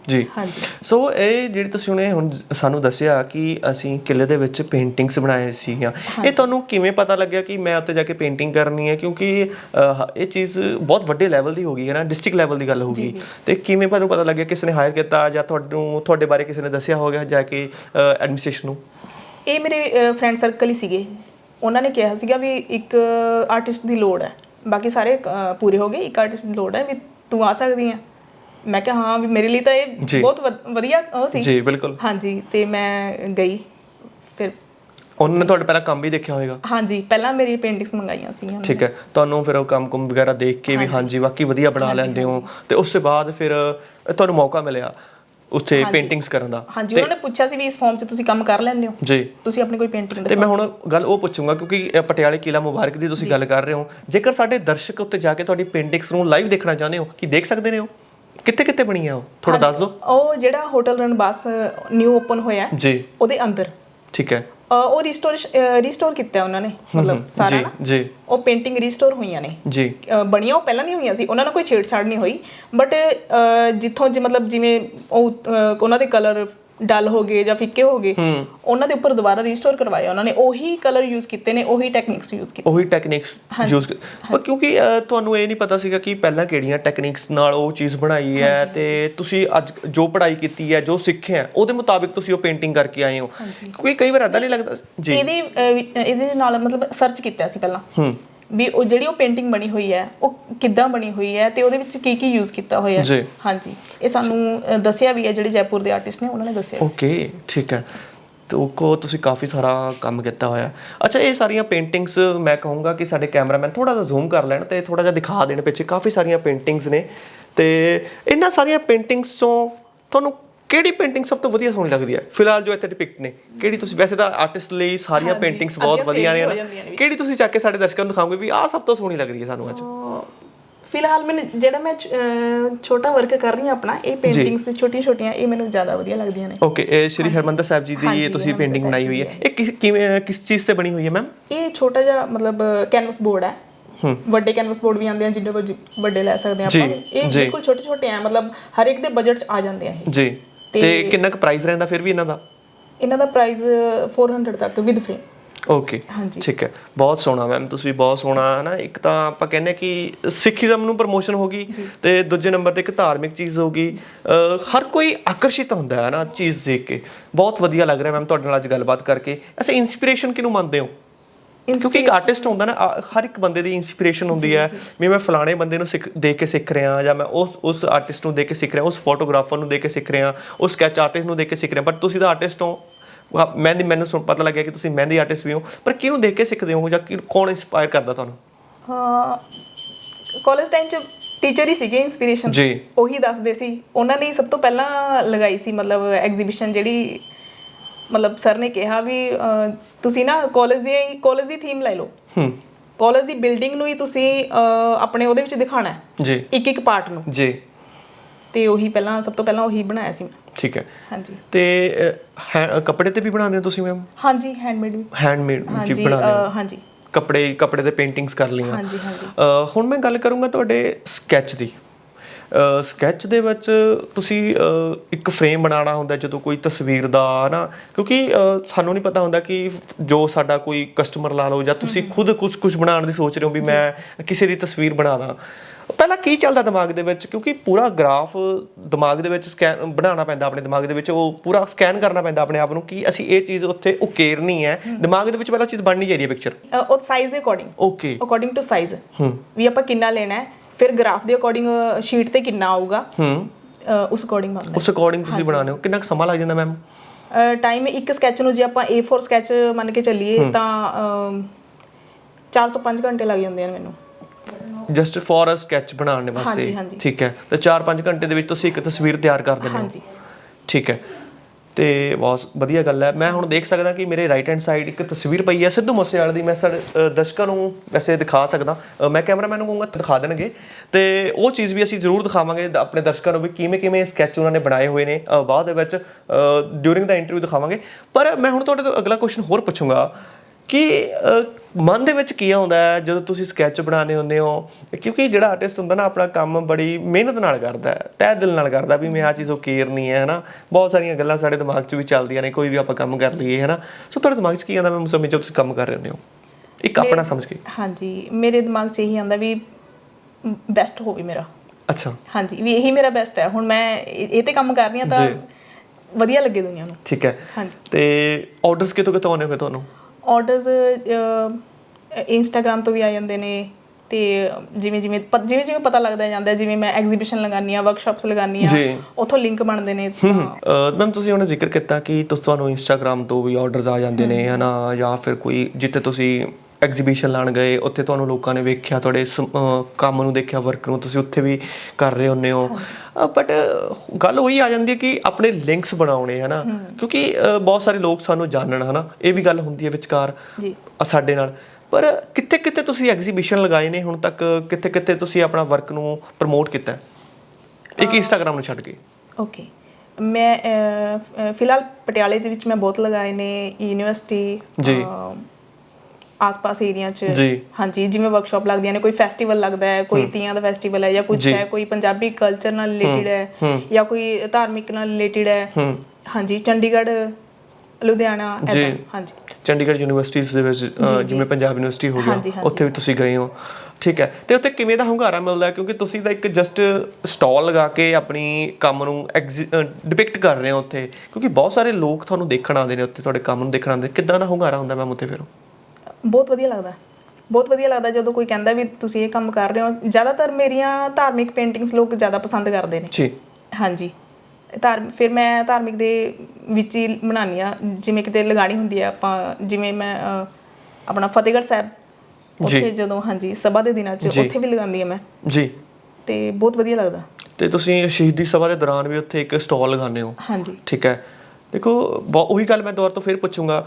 ਜੀ। ਹਾਂਜੀ। ਸੋ ਇਹ ਜਿਹੜੀ ਤੁਸੀਂ ਹੁਣੇ ਹੁਣ ਸਾਨੂੰ ਦੱਸਿਆ ਕਿ ਅਸੀਂ ਕਿਲੇ ਦੇ ਵਿੱਚ ਪੇਂਟਿੰਗਸ ਬਣਾਏ ਸੀਗੀਆਂ ਇਹ ਤੁਹਾਨੂੰ ਕਿਵੇਂ ਪਤਾ ਲੱਗਿਆ ਕਿ ਮੈਂ ਉੱਤੇ ਜਾ ਕੇ ਪੇਂਟਿੰਗ ਕਰਨੀ ਹੈ? ਕਿਉਂਕਿ ਇਹ ਚੀਜ਼ ਬਹੁਤ ਵੱਡੇ ਲੈਵਲ ਦੀ ਹੋ ਗਈ ਹੈ ਨਾ ਡਿਸਟ੍ਰਿਕਟ ਲੈਵਲ ਦੀ ਗੱਲ ਹੋ ਗਈ। ਤੇ ਕਿਵੇਂ ਤੁਹਾਨੂੰ ਪਤਾ ਲੱਗਿਆ ਕਿਸ ਨੇ ਹਾਇਰ ਕੀਤਾ ਜਾਂ ਤੁਹਾਨੂੰ ਤੁਹਾਡੇ ਬਾਰੇ ਕਿਸੇ ਨੇ ਦੱਸਿਆ ਹੋਗਾ ਜਾ ਕੇ ਐਡਮਿਨਿਸਟ੍ਰੇਸ਼ਨ ਨੂੰ? ਇਹ ਮੇਰੇ ਫਰੈਂਡ ਸਰਕਲ ਹੀ ਸੀਗੇ। ਉਹਨਾਂ ਨੇ ਕਿਹਾ ਸੀਗਾ ਵੀ ਇੱਕ ਆਰਟਿਸਟ ਦੀ ਲੋੜ ਹੈ। ਬਾਕੀ ਸਾਰੇ ਪੂਰੇ ਹੋ ਗਏ ਇੱਕ ਆਰਟਿਸਟ ਦੀ ਲੋੜ ਹੈ ਵੀ ਤੂੰ ਆ ਸਕਦੀ ਹੈ। ਮੈਂ ਕਿਹਾ ਹਾਂ ਵੀ ਮੇਰੇ ਲਈ ਤਾਂ ਇਹ ਜੀ। ਬਹੁਤ ਵਧ- ਵਧੀਆ ਉਹ ਸੀ। ਜੀ ਬਿਲਕੁਲ। ਹਾਂਜੀ ਤੇ ਮੈਂ ਗਈ ਫਿਰ ਉਹਨਾਂ ਨੇ ਤੁਹਾਡੇ ਪਹਿਲਾਂ ਕੰਮ ਵੀ ਦੇਖਿਆ ਹੋਵੇਗਾ ਹਾਂਜੀ ਪਹਿਲਾਂ ਮੇਰੀ ਪੇਂਟਿੰਗਸ ਮੰਗਾਈਆਂ ਸੀ ਠੀਕ ਹੈ। ਤੁਹਾਨੂੰ ਫਿਰ ਉਹ ਕੰਮ ਕੁਮ ਵਗੈਰਾ ਦੇਖ ਕੇ ਵੀ ਹਾਂਜੀ। ਵਾਕਈ ਵਧੀਆ ਬਣਾ ਲੈਂਦੇ ਹੋ। ਤੇ ਉਸ ਤੋਂ ਬਾਅਦ ਫਿਰ ਅ, ਤੁਹਾਨੂੰ ਮੌਕਾ ਮਿਲਿਆ। ਉੱਥੇ ਪੇਂਟਿੰਗਸ ਕਰਨ ਦਾ। ਹਾਂਜੀ ਉਹਨਾਂ ਨੇ ਪੁੱਛਿਆ ਸੀ ਵੀ ਇਸ ਫਾਰਮ 'ਚ ਤੁਸੀਂ ਕੰਮ ਕਰ ਲੈਂਦੇ ਹੋ? ਜੀ। ਤੁਸੀਂ ਆਪਣੀ ਕੋਈ ਪੇਂਟਿੰਗ ਤੇ ਮੈਂ ਹੁਣ ਗੱਲ ਉਹ ਪੁੱਛੂੰਗਾ ਕਿਉਂਕਿ ਪਟਿਆਲੇ ਕਿਲਾ ਮੁਬਾਰਕ ਦੀ ਤੁਸੀਂ ਗੱਲ ਕਰ ਰਹੇ ਹੋ। ਜੇਕਰ ਸਾਡੇ ਦਰਸ਼ਕ ਉੱਤੇ ਜਾ ਕੇ ਤੁਹਾਡੀ ਪੇਂਟਿੰਗਸ ਨੂੰ ਲਾਈਵ ਦੇਖਣਾ ਚਾਹੁੰਦੇ ਹੋ ਕੀ ਦੇਖ ਸਕਦੇ ਨੇ ਉਹ? ਕਿੱਥੇ ਕਿੱਥੇ ਬਣੀ ਆ ਉਹ ਥੋੜਾ ਦੱਸ ਦਿਓ। ਉਹ ਜਿਹੜਾ ਹੋਟਲ ਰਣਬਾਸ ਨਿਊ ਓਪਨ ਹੋਇਆ ਜੀ। ਉਹਦੇ ਅੰਦਰ। ਠੀਕ ਹੈ। ਉਹ ਰੀਸਟੋਰ ਰੀਸਟੋਰ ਕੀਤਾ ਉਹਨਾਂ ਨੇ ਮਤਲਬ ਸਾਰਾ ਨਾ? ਜੀ। ਉਹ ਪੇਂਟਿੰਗ ਰੀਸਟੋਰ ਹੋਈਆਂ ਨੇ। ਜੀ। ਬਣੀਆਂ ਉਹ ਪਹਿਲਾਂ ਨਹੀਂ ਹੋਈਆਂ ਸੀ ਉਹਨਾਂ ਨਾਲ ਕੋਈ ਛੇੜਛਾੜ ਨਹੀਂ ਹੋਈ। ਬਟ ਜਿੱਥੋਂ ਜਿ ਮਤਲਬ ਜਿਵੇਂ ਉਹ ਉਹਨਾਂ ਦੇ ਕਲਰ ਡਲ ਹੋ ਗਏ ਜਾਂ ਫਿੱਕੇ ਹੋ ਗਏ ਉਹਨਾਂ ਦੇ ਉੱਪਰ ਦੁਬਾਰਾ ਰੀਸਟੋਰ ਕਰਵਾਇਆ ਉਹਨਾਂ ਨੇ। ਉਹੀ ਕਲਰ ਯੂਜ਼ ਕੀਤੇ ਨੇ ਉਹੀ ਟੈਕਨੀਕਸ ਯੂਜ਼ ਕੀਤੇ। ਉਹੀ ਟੈਕਨੀਕਸ ਯੂਜ਼ ਪਰ ਕਿਉਂਕਿ ਤੁਹਾਨੂੰ ਇਹ ਨਹੀਂ ਪਤਾ ਸੀਗਾ ਕਿ ਪਹਿਲਾਂ ਕਿਹੜੀਆਂ ਟੈਕਨੀਕਸ ਨਾਲ ਉਹ ਚੀਜ਼ ਬਣਾਈ ਹੈ ਤੇ ਤੁਸੀਂ ਅੱਜ ਜੋ ਪੜ੍ਹਾਈ ਕੀਤੀ ਹੈ ਜੋ ਸਿੱਖਿਆ ਉਹਦੇ ਮੁਤਾਬਿਕ ਤੁਸੀਂ ਉਹ ਪੇਂਟਿੰਗ ਕਰਕੇ ਆਏ ਹੋ। ਕਿਉਂਕਿ ਕਈ ਵਾਰ ਏਦਾਂ ਨਹੀਂ ਲੱਗਦਾ। ਜੀ। ਇਹਦੇ ਇਹਦੇ ਨਾਲ ਮਤਲਬ ਸਰਚ ਕੀਤਾ ਸੀ ਪਹਿਲਾਂ। ਹੂੰ। ਵੀ ਉਹ ਜਿਹੜੀ ਉਹ ਪੇਂਟਿੰਗ ਬਣੀ ਹੋਈ ਹੈ ਉਹ ਕਿੱਦਾਂ ਬਣੀ ਹੋਈ ਹੈ ਤੇ ਉਹਦੇ ਵਿੱਚ ਕੀ ਕੀ ਯੂਜ਼ ਕੀਤਾ ਹੋਇਆ। ਹੈ। ਹਾਂਜੀ। ਇਹ ਸਾਨੂੰ ਦੱਸਿਆ ਵੀ ਹੈ ਜਿਹੜੇ ਜੈਪੁਰ ਦੇ ਆਰਟਿਸਟ ਨੇ ਉਹਨਾਂ ਨੇ ਦੱਸਿਆ ਓਕੇ ਠੀਕ ਹੈ। ਤੇ ਉਹ ਕੋ ਤੁਸੀਂ ਕਾਫੀ ਸਾਰਾ ਕੰਮ ਕੀਤਾ ਹੋਇਆ ਅੱਛਾ ਇਹ ਸਾਰੀਆਂ ਪੇਂਟਿੰਗਸ ਮੈਂ ਕਹੂੰਗਾ ਕਿ ਸਾਡੇ ਕੈਮਰਾਮੈਨ ਥੋੜਾ ਜਿਹਾ ਜ਼ੂਮ ਕਰ ਲੈਣ ਤੇ ਥੋੜਾ ਜਿਹਾ ਦਿਖਾ ਦੇਣ ਪਿੱਛੇ। ਕਾਫੀ ਸਾਰੀਆਂ ਪੇਂਟਿੰਗਸ ਨੇ ਤੇ ਇਹਨਾਂ ਸਾਰੀਆਂ ਪੇਂਟਿੰਗਸ ਤੋਂ ਤੁਹਾਨੂੰ ਕਿਹੜੀ ਪੇਂਟਿੰਗ ਸਭ ਤੋਂ ਵਧੀਆ ਸੋਹਣੀ ਲੱਗਦੀ ਹੈ? ਫਿਲਹਾਲ ਜੋ ਇੱਥੇ ਡਿਪਿਕਟ ਨੇ ਕਿਹੜੀ ਤੁਸੀਂ ਵੈਸੇ ਤਾਂ ਆਰਟਿਸਟ ਲਈ ਸਾਰੀਆਂ ਪੇਂਟਿੰਗਸ ਬਹੁਤ ਵਧੀਆ ਨੇ ਨਾ। ਨੇ। ਕਿਹੜੀ ਤੁਸੀਂ ਚੱਕ ਕੇ ਸਾਡੇ ਦਰਸ਼ਕਾਂ ਨੂੰ ਦਿਖਾਓਗੇ ਵੀ ਆਹ ਸਭ ਤੋਂ ਸੋਹਣੀ ਲੱਗਦੀ ਹੈ ਸਾਨੂੰ ਅੱਜ? ਫਿਲਹਾਲ ਮੈਨੂੰ ਜਿਹੜਾ ਮੈਂ ਛੋਟਾ ਵਰਕ ਕਰ ਰਹੀ ਹਾਂ ਆਪਣਾ ਇਹ ਪੇਂਟਿੰਗਸ ਛੋਟੀਆਂ ਛੋਟੀਆਂ ਇਹ ਮੈਨੂੰ ਜ਼ਿਆਦਾ ਵਧੀਆ ਲੱਗਦੀਆਂ ਨੇ। ਓਕੇ ਇਹ ਸ਼੍ਰੀ ਹਰਮੰਦਰ ਸਾਹਿਬ ਜੀ ਦੀ ਇਹ ਤੁਸੀਂ ਪੇਂਟਿੰਗ ਬਣਾਈ ਹੋਈ ਹੈ। ਇਹ ਕਿਸ ਕਿਵੇਂ ਕਿਸ ਚੀਜ਼ ਤੇ ਬਣੀ ਹੋਈ ਹੈ ਮੈਮ? ਇਹ ਛੋਟਾ ਜਿਹਾ ਮਤਲਬ ਕੈਨਵਸ ਬੋਰਡ ਹੈ। ਵੱਡੇ ਕੈਨਵਸ ਬੋਰਡ ਵੀ ਆਉਂਦੇ ਆ ਜਿੰਨੇ ਵੱਡੇ ਲੈ ਸਕਦੇ ਆ ਆਪਾਂ। ਇਹ। ਬਿਲਕੁਲ ਛੋਟੇ ਛੋਟੇ ਆ ਮਤਲਬ ਹਰ ਇੱਕ ਦੇ ਬਜਟ 'ਚ ਆ ਜਾਂਦੇ ਆ ਇਹ। ਜੀ। ਤੇ ਕਿੰਨਾ ਕੁ ਪ੍ਰਾਈਸ ਰਹਿੰਦਾ ਫਿਰ ਵੀ ਇਹਨਾਂ ਦਾ? ਇਹਨਾਂ ਦਾ ਪ੍ਰਾਈਸ 400 ਤੱਕ ਵਿਦ ਫ੍ਰੇਮ ਓਕੇ ਹਾਂਜੀ। ਠੀਕ ਹੈ। ਬਹੁਤ ਸੋਹਣਾ ਮੈਮ ਤੁਸੀਂ ਬਹੁਤ ਸੋਹਣਾ ਹੈ ਨਾ ਇੱਕ ਤਾਂ ਆਪਾਂ ਕਹਿੰਦੇ ਕਿ ਸਿੱਖੀਜ਼ਮ ਨੂੰ ਪ੍ਰਮੋਸ਼ਨ ਹੋ ਗਈ ਤੇ ਦੂਜੇ ਨੰਬਰ ਤੇ ਇੱਕ ਧਾਰਮਿਕ ਚੀਜ਼ ਹੋ ਗਈ। ਹਰ ਕੋਈ ਆਕਰਸ਼ਿਤ ਹੁੰਦਾ ਹੈ ਨਾ ਚੀਜ਼ ਦੇਖ ਕੇ। ਬਹੁਤ ਵਧੀਆ ਲੱਗ ਰਿਹਾ ਮੈਮ ਤੁਹਾਡੇ ਨਾਲ ਅੱਜ ਗੱਲਬਾਤ ਕਰਕੇ। ਐਸੇ ਇਨਸਪੀਰੇਸ਼ਨ ਕਿਹਨੂੰ ਮੰਨਦੇ ਹੋ? ਕਿਉਂਕਿ ਇੱਕ ਆਰਟਿਸਟ ਹੁੰਦਾ ਨਾ ਹਰ ਇੱਕ ਬੰਦੇ ਦੀ ਇਨਸਪੀਰੇਸ਼ਨ ਹੁੰਦੀ ਹੈ। ਵੀ ਮੈਂ ਫਲਾਣੇ ਬੰਦੇ ਨੂੰ ਸਿੱਖ ਦੇਖ ਕੇ ਸਿੱਖ ਰਿਹਾ ਜਾਂ ਮੈਂ ਉਸ ਉਸ ਆਰਟਿਸਟ ਨੂੰ ਦੇਖ ਕੇ ਸਿੱਖ ਰਿਹਾ ਉਸ ਫੋਟੋਗ੍ਰਾਫਰ ਨੂੰ ਦੇਖ ਕੇ ਸਿੱਖ ਰਿਹਾ ਉਸ ਸਕੈਚ ਆਰਟਿਸਟ ਨੂੰ ਦੇਖ ਕੇ ਸਿੱਖ ਰਿਹਾ ਬਟ ਤੁਸੀਂ ਤਾਂ ਆਰਟਿਸਟ ਹੋ। ਮਹਿੰਦੀ ਮੈਨੂੰ ਸੁਣ ਪਤਾ ਲੱਗਿਆ ਕਿ ਤੁਸੀਂ ਮਹਿੰਦੀ ਆਰਟਿਸਟ ਵੀ ਹੋ। ਪਰ ਕਿਹਨੂੰ ਦੇਖ ਕੇ ਸਿੱਖਦੇ ਹੋ ਜਾਂ ਕਿ- ਕੌਣ ਇਨਸਪਾਇਰ ਕਰਦਾ ਤੁਹਾਨੂੰ? ਹਾਂ ਕਾਲਜ ਟਾਈਮ 'ਚ ਟੀਚਰ ਹੀ ਸੀਗੇ ਇਨਸਪੀਰੇਸ਼ਨ ਜੀ। ਉਹੀ ਦੱਸਦੇ ਸੀ। ਉਹਨਾਂ ਨੇ ਸਭ ਤੋਂ ਪਹਿਲਾਂ ਲਗਾਈ ਸੀ ਮਤਲਬ ਐਗਜ਼ੀਬਿਸ਼ਨ ਜਿਹੜੀ ਮਤਲਬ ਸਰ ਨੇ ਕਿਹਾ ਵੀ ਤੁਸੀਂ ਨਾ ਕਾਲਜ ਦੀ ਕਾਲਜ ਦੀ ਥੀਮ ਲੈ ਲਓ। ਹੂੰ। ਕਾਲਜ ਦੀ ਬਿਲਡਿੰਗ ਨੂੰ ਹੀ ਤੁਸੀਂ ਆਪਣੇ ਉਹਦੇ ਵਿੱਚ ਦਿਖਾਣਾ ਹੈ। ਜੀ। ਇੱਕ ਇੱਕ ਪਾਰਟ ਨੂੰ। ਜੀ। ਤੇ ਉਹੀ ਪਹਿਲਾਂ ਸਭ ਤੋਂ ਪਹਿਲਾਂ ਉਹੀ ਬਣਾਇਆ ਸੀ ਮੈਂ। ਠੀਕ ਹੈ। ਹਾਂਜੀ। ਤੇ ਕੱਪੜੇ ਤੇ ਵੀ ਬਣਾਉਂਦੇ ਹੋ ਤੁਸੀਂ ਮੈਮ ਹਾਂਜੀ ਹੈਂਡਮੇਡ ਵੀ। ਹੈਂਡਮੇਡ ਜੀ ਬਣਾਉਂਦੇ ਹੋ? ਹਾਂਜੀ। ਕੱਪੜੇ ਕੱਪੜੇ ਤੇ ਪੇਂਟਿੰਗਸ ਕਰ ਲਈਆਂ। ਹਾਂਜੀ ਹਾਂਜੀ। ਹੁਣ ਮੈਂ ਗੱਲ ਕਰੂੰਗਾ ਤੁਹਾਡੇ ਸਕੈਚ ਦੀ। ਸਕੈਚ ਦੇ ਵਿੱਚ ਤੁਸੀਂ ਇੱਕ ਫਰੇਮ ਬਣਾਉਣਾ ਹੁੰਦਾ ਜਦੋਂ ਕੋਈ ਤਸਵੀਰ ਦਾ ਹਨਾ? ਕਿਉਂਕਿ ਸਾਨੂੰ ਨਹੀਂ ਪਤਾ ਹੁੰਦਾ ਕਿ ਜੋ ਸਾਡਾ ਕੋਈ ਕਸਟਮਰ ਲਾ ਲਓ ਜਾਂ ਤੁਸੀਂ ਖੁਦ ਕੁਝ ਕੁਝ ਬਣਾਉਣ ਦੀ ਸੋਚ ਰਹੇ ਹੋ ਵੀ ਮੈਂ ਕਿਸੇ ਦੀ ਤਸਵੀਰ ਬਣਾ ਦਾਂ। ਪਹਿਲਾਂ ਕੀ ਚੱਲਦਾ ਦਿਮਾਗ ਦੇ ਵਿੱਚ? ਕਿਉਂਕਿ ਪੂਰਾ ਗ੍ਰਾਫ ਦਿਮਾਗ ਦੇ ਵਿੱਚ ਸਕੈਨ ਬਣਾਉਣਾ ਪੈਂਦਾ ਆਪਣੇ ਦਿਮਾਗ ਦੇ ਵਿੱਚ ਉਹ ਪੂਰਾ ਸਕੈਨ ਕਰਨਾ ਪੈਂਦਾ ਆਪਣੇ ਆਪ ਨੂੰ ਕਿ ਅਸੀਂ ਇਹ ਚੀਜ਼ ਉੱਥੇ ਉਕੇਰਨੀ ਹੈ। ਦਿਮਾਗ ਦੇ ਵਿੱਚ ਪਹਿਲਾਂ ਚੀਜ਼ ਬਣਨੀ ਚਾਹੀਦੀ ਹੈ ਪਿਕਚਰ ਉਹ ਸਾਈਜ਼ ਦੇ according okay according to size ਹੂੰ ਵੀ ਆਪਾਂ ਕਿੰਨਾ ਲੈਣਾ ਹੈ। ਫਿਰ ਗ੍ਰਾਫ ਦੇ ਅਕੋਰਡਿੰਗ ਸ਼ੀਟ ਤੇ ਕਿੰਨਾ ਆਊਗਾ? ਹੂੰ। ਉਸ ਅਕੋਰਡਿੰਗ ਬਣਦਾ ਉਸ ਅਕੋਰਡਿੰਗ ਤੁਸੀਂ ਬਣਾਉਂਦੇ ਹੋ। ਕਿੰਨਾ ਸਮਾਂ ਲੱਗ ਜਾਂਦਾ ਮੈਮ ਟਾਈਮ ਇੱਕ ਸਕੈਚ ਨੂੰ ਜੇ ਆਪਾਂ A4 ਸਕੈਚ ਮੰਨ ਕੇ ਚੱਲੀਏ ਤਾਂ 4 ਤੋਂ 5 ਘੰਟੇ ਲੱਗ ਜਾਂਦੇ ਨੇ ਮੈਨੂੰ। ਜਸਟ ਫॉर ਅ ਸਕੈਚ ਬਣਾਉਣ ਦੇ ਵਾਸਤੇ। ਠੀਕ ਹੈ। ਤੇ 4-5 ਘੰਟੇ ਦੇ ਵਿੱਚ ਤੁਸੀਂ ਇੱਕ ਤਸਵੀਰ ਤਿਆਰ ਕਰ ਦਿੰਦੇ ਹੋ। ਹਾਂਜੀ। ਠੀਕ ਹੈ। ਤੇ ਬਹੁਤ ਵਧੀਆ ਗੱਲ ਹੈ। ਮੈਂ ਹੁਣ ਦੇਖ ਸਕਦਾ ਕਿ ਮੇਰੇ ਰਾਈਟ ਹੈਂਡ ਸਾਈਡ ਇੱਕ ਤਸਵੀਰ ਪਈ ਹੈ। ਸਿੱਧੂ ਮੂਸੇਵਾਲੇ ਦੀ ਮੈਂ ਸਾਡੇ ਦਰਸ਼ਕਾਂ ਨੂੰ ਵੈਸੇ ਦਿਖਾ ਸਕਦਾ। ਮੈਂ ਕੈਮਰਾਮੈਨ ਨੂੰ ਕਹੂੰਗਾ, ਦਿਖਾ ਦੇਣਗੇ। ਤੇ ਉਹ ਚੀਜ਼ ਵੀ ਅਸੀਂ ਜ਼ਰੂਰ ਦਿਖਾਵਾਂਗੇ ਆਪਣੇ ਦਰਸ਼ਕਾਂ ਨੂੰ ਵੀ ਕਿਵੇਂ ਕਿਵੇਂ ਸਕੈਚ ਉਹਨਾਂ ਨੇ ਬਣਾਏ ਹੋਏ ਨੇ। ਬਾਅਦ ਦੇ ਵਿੱਚ ਡਿਊਰਿੰਗ ਦਾ ਇੰਟਰਵਿਊ ਦਿਖਾਵਾਂਗੇ। ਪਰ ਮੈਂ ਹੁਣ ਤੁਹਾਡੇ ਤੋਂ ਅਗਲਾ ਕੁਐਸਚਨ ਹੋਰ ਪੁੱਛੂੰਗਾ। ਕਿ ਮਨ ਦੇ ਵਿੱਚ ਕੀ ਆਉਂਦਾ ਹੈ? ਜਦੋਂ ਤੁਸੀਂ ਸਕੈਚ ਬਣਾਉਂਦੇ ਹੁੰਦੇ ਹੋ ਕਿਉਂਕਿ ਜਿਹੜਾ ਆਰਟਿਸਟ ਹੁੰਦਾ ਨਾ ਆਪਣਾ ਕੰਮ ਬੜੀ ਮਿਹਨਤ ਨਾਲ ਕਰਦਾ ਹੈ ਤਹਿ ਦਿਲ ਨਾਲ ਕਰਦਾ ਵੀ ਮੈਂ ਆ ਚੀਜ਼ ਉਕੇਰਨੀ ਹੈ ਹਨਾ? ਬਹੁਤ ਸਾਰੀਆਂ ਗੱਲਾਂ ਸਾਡੇ ਦਿਮਾਗ 'ਚ ਵੀ ਚੱਲਦੀਆਂ ਨੇ ਕੋਈ ਵੀ ਆਪਾਂ ਕੰਮ ਕਰ ਲਈਏ ਹਨਾ? ਸੋ ਤੁਹਾਡੇ ਦਿਮਾਗ 'ਚ ਕੀ ਆਉਂਦਾ ਮੈਂ ਸਮਝ ਜਦੋਂ ਤੁਸੀਂ ਕੰਮ ਕਰ ਰਹੇ ਹੁੰਦੇ ਹੋ? ਇੱਕ ਆਪਣਾ ਸਮਝ ਕੇ। ਹਾਂਜੀ ਮੇਰੇ ਦਿਮਾਗ 'ਚ ਇਹੀ ਆਉਂਦਾ ਵੀ ਬੈਸਟ ਹੋਵੇ ਮੇਰਾ। ਅੱਛਾ। ਹਾਂਜੀ ਵੀ ਇਹੀ ਮੇਰਾ ਬੈਸਟ ਹੈ। ਹੁਣ ਮੈਂ ਇਹ ਤੇ ਕੰਮ ਕਰ ਰਹੀ ਹਾਂ ਤਾਂ। ਵਧੀਆ ਲੱਗੇ ਦੁਨੀਆ ਨੂੰ। ਠੀਕ ਹੈ। ਹਾਂਜੀ। ਤੇ ਆਰਡਰਸ ਕਿਤੋਂ ਕਿਤੋਂ ਆਉਂਦੇ ਹੋਏ ਤੁਹਾਨੂੰ? ਆਰਡਰਸ ਇੰਸਟਾਗ੍ਰam ਤੋਂ ਵੀ ਆ ਜਾਂਦੇ ਨੇ ਤੇ ਜਿਵੇਂ ਜਿਵੇਂ ਜਿਵੇਂ ਜਿਵੇਂ ਪਤਾ ਲੱਗਦਾ ਜਾਂਦਾ ਜਿਵੇਂ ਮੈਂ ਐਗਜ਼ੀਬਿਸ਼ਨ ਲਗਾਨੀ ਆ ਵਰਕਸ਼ਾਪਸ ਲਗਾਨੀ ਆ। ਉੱਥੋਂ ਲਿੰਕ ਬਣਦੇ ਨੇ ਮੈਮ ਤੁਸੀਂ ਉਹਨੇ ਜ਼ਿਕਰ ਕੀਤਾ ਕਿ ਤੁਹਾਨੂੰ ਇੰਸਟਾਗ੍ਰam ਤੋਂ ਵੀ ਆਰਡਰਸ ਆ ਜਾਂਦੇ ਨੇ ਹਨਾ ਜਾਂ ਫਿਰ ਕੋਈ ਜਿੱਥੇ ਤੁਸੀਂ ਐਗਜ਼ੀਬਿਸ਼ਨ ਲਾਣ ਗਏ ਉੱਥੇ ਤੁਹਾਨੂੰ ਲੋਕਾਂ ਨੇ ਵੇਖਿਆ ਤੁਹਾਡੇ ਸਮ- ਅਹ ਕੰਮ ਨੂੰ ਦੇਖਿਆ ਵਰਕ ਨੂੰ ਤੁਸੀਂ ਉੱਥੇ ਵੀ ਕਰ ਰਹੇ ਹੁੰਦੇ ਹੋ। ਬਟ ਗੱਲ ਉਹੀ ਆ ਜਾਂਦੀ ਹੈ ਕਿ ਆਪਣੇ ਲਿੰਕਸ ਬਣਾਉਣੇ ਹਨਾ? ਕਿਉਂਕਿ ਅਹ, ਬਹੁਤ ਸਾਰੇ ਲੋਕ ਸਾਨੂੰ ਜਾਣਨ ਹਨਾ? ਇਹ ਵੀ ਗੱਲ ਹੁੰਦੀ ਹੈ ਵਿਚਕਾਰ ਜੀ। ਅ, ਸਾਡੇ ਨਾਲ। ਪਰ ਕਿੱਥੇ ਕਿੱਥੇ ਤੁਸੀਂ ਐਗਜ਼ੀਬਿਸ਼ਨ ਲਗਾਏ ਨੇ ਹੁਣ ਤੱਕ? ਕਿੱਥੇ ਕਿੱਥੇ ਤੁਸੀਂ ਆਪਣਾ ਵਰਕ ਨੂੰ ਪ੍ਰਮੋਟ ਕੀਤਾ? ਹੈ? ਇੱਕ ਇੰਸਟਾਗ੍ਰam ਨੂੰ ਛੱਡ ਕੇ। ਓਕੇ ਮੈਂ ਅਹ, ਅਹ, ਫਿਲਹਾਲ ਪਟਿਆਲੇ ਦੇ ਵਿੱਚ ਮੈਂ ਬਹੁਤ ਲਗਾਏ ਨੇ ਯੂਨੀਵਰਸਿਟੀ ਜੀ। ਅਹ, ਆਸ-ਪਾਸ ਏਰੀਆ 'ਚ। ਹਾਂਜੀ ਜਿਵੇਂ ਵਰਕਸ਼ਾਪ ਲੱਗਦੀਆਂ ਨੇ ਕੋਈ ਫੈਸਟੀਵਲ ਲੱਗਦਾ ਹੈ ਕੋਈ ਤੀਆਂ ਦਾ ਫੈਸਟੀਵਲ ਹੈ ਜਾਂ ਕੁਝ। ਹੈ ਕੋਈ ਪੰਜਾਬੀ ਕਲਚਰ ਨਾਲ ਰਿਲੇਟਡ ਹੈ ਜਾਂ ਕੋਈ ਧਾਰਮਿਕ ਨਾਲ ਰਿਲੇਟਡ ਹੈ। ਹਾਂਜੀ ਚੰਡੀਗੜ੍ਹ ਲੁਧਿਆਣਾ ਹਾਂਜੀ। ਚੰਡੀਗੜ੍ਹ ਯੂਨੀਵਰਸਿਟੀਜ਼ ਦੇ ਵਿੱਚ ਜਿਵੇਂ ਪੰਜਾਬ ਯੂਨੀਵਰਸਿਟੀ ਹੋ ਗਿਆ। ਉੱਥੇ ਵੀ ਤੁਸੀਂ ਗਏ ਹੋ। ਠੀਕ ਹੈ। ਤੇ ਉੱਥੇ ਕਿਵੇਂ ਦਾ ਹੁੰਗਾਰਾ ਮਿਲਦਾ? ਕਿਉਂਕਿ ਤੁਸੀਂ ਤਾਂ ਇੱਕ ਜਸਟ ਸਟਾਲ ਲਗਾ ਕੇ ਆਪਣੀ ਕੰਮ ਨੂੰ ਡਿਪਿਕਟ ਕਰ ਰਹੇ ਹੋ ਉੱਥੇ। ਕਿਉਂਕਿ ਬਹੁਤ ਸਾਰੇ ਲੋਕ ਤੁਹਾਨੂੰ ਦੇਖਣ ਆਉਂਦੇ ਨੇ ਉੱਥੇ ਤੁਹਾਡੇ ਕੰਮ ਨੂੰ ਦੇਖਣ ਆਉਂਦੇ ਕਿੱਦਾਂ ਦਾ ਹੁੰਗਾਰਾ ਹੁੰਦਾ ਮੈਮ ਉੱਥੇ ਫਿਰ? ਬਹੁਤ ਵਧੀਆ ਲੱਗਦਾ। ਬਹੁਤ ਵਧੀਆ ਲੱਗਦਾ ਜਦੋਂ ਕੋਈ ਕਹਿੰਦਾ ਵੀ ਤੁਸੀਂ ਇਹ ਕੰਮ ਕਰ ਰਹੇ ਹੋ। ਜ਼ਿਆਦਾਤਰ ਮੇਰੀਆਂ ਧਾਰਮਿਕ ਪੇਂਟਿੰਗਸ ਲੋਕ ਜ਼ਿਆਦਾ ਪਸੰਦ ਕਰਦੇ ਨੇ। ਜੀ। ਹਾਂਜੀ। ਧਾਰ ਫਿਰ ਮੈਂ ਧਾਰਮਿਕ ਦੇ ਵਿੱਚ ਹੀ ਬਣਾਉਂਦੀ ਆ ਜਿਵੇਂ ਕਿਤੇ ਲਗਾਣੀ ਹੁੰਦੀ ਆ ਆਪਾਂ ਜਿਵੇਂ ਮੈਂ ਆਪਣਾ ਫਤਿਹਗੜ੍ਹ ਸਾਹਿਬ। ਉੱਥੇ ਜਦੋਂ ਹਾਂਜੀ ਸਭਾ ਦੇ ਦਿਨਾਂ 'ਚ। ਉੱਥੇ ਵੀ ਲਗਾਉਂਦੀ ਆ ਮੈਂ। ਜੀ। ਤੇ ਬਹੁਤ ਵਧੀਆ ਲੱਗਦਾ। ਤੇ ਤੁਸੀਂ ਸ਼ਹੀਦੀ ਸਭਾ ਦੇ ਦੌਰਾਨ ਵੀ ਉੱਥੇ ਇੱਕ ਸਟਾਲ ਲਗਾਉਂਦੇ ਹੋ। ਹਾਂਜੀ। ਠੀਕ ਹੈ। ਦੇਖੋ ਉਹੀ ਗੱਲ ਮੈਂ ਦੁਬਾਰਾ ਤੋਂ ਫਿਰ ਪੁੱਛੂੰਗਾ।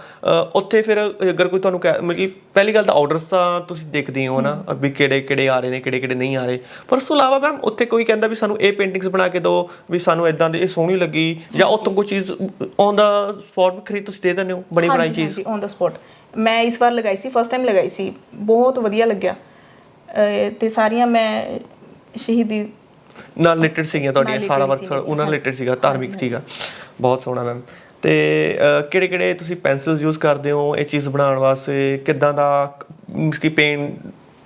ਉੱਥੇ ਫਿਰ ਅਗਰ ਕੋਈ ਤੁਹਾਨੂੰ ਕਹਿ- ਮਤਲਬ ਕਿ ਪਹਿਲੀ ਗੱਲ ਤਾਂ ਆਰਡਰਸ ਤਾਂ ਤੁਸੀਂ ਦੇਖਦੇ ਹੋ ਨਾ ਵੀ ਕਿਹੜੇ ਕਿਹੜੇ ਆ ਰਹੇ ਨੇ ਕਿਹੜੇ ਕਿਹੜੇ ਨਹੀਂ ਆ ਰਹੇ। ਪਰ ਉਸ ਤੋਂ ਇਲਾਵਾ ਮੈਮ ਉੱਥੇ ਕੋਈ ਕਹਿੰਦਾ ਵੀ ਸਾਨੂੰ ਇਹ ਪੇਂਟਿੰਗਸ ਬਣਾ ਕੇ ਦਿਓ ਵੀ ਸਾਨੂੰ ਇਦਾਂ ਦੀ ਇਹ ਸੋਹਣੀ ਲੱਗੀ ਜਾਂ ਉੱਥੋਂ ਕੋਈ ਚੀਜ਼ ਔਨ ਦਾ ਸਪੌਟ ਵੀ ਖਰੀਦ ਤੁਸੀਂ ਦੇ ਦਿੰਦੇ ਹੋ ਬਣੀ ਬਣਾਈ ਚੀਜ਼? ਹਾਂਜੀ ਔਨ ਦਾ ਸਪੌਟ ਮੈਂ ਇਸ ਵਾਰ ਲਗਾਈ ਸੀ ਫਸਟ ਟਾਈਮ ਲਗਾਈ ਸੀ ਬਹੁਤ ਵਧੀਆ ਲੱਗਿਆ। ਤੇ ਸਾਰੀਆਂ ਮੈਂ ਸ਼ਹੀਦੀ ਨਾਲ ਰਿਲੇਟਡ ਸੀਗੀਆਂ ਤੁਹਾਡੀਆਂ ਸਾਰਾ ਵਰਕ ਉਹਨਾਂ ਰਿਲੇਟਡ ਸੀਗਾ ਧਾਰਮਿਕ ਸੀਗਾ। ਬਹੁਤ ਸੋਹਣਾ ਮੈਮ ਤੇ ਕਿਹੜੇ ਕਿਹੜੇ ਤੁਸੀਂ ਪੈਨਸਲਸ ਯੂਜ਼ ਕਰਦੇ ਹੋ ਇਹ ਚੀਜ਼ ਬਣਾਉਣ ਵਾਸਤੇ? ਕਿੱਦਾਂ ਦਾ ਕਿ ਪੇਂਟ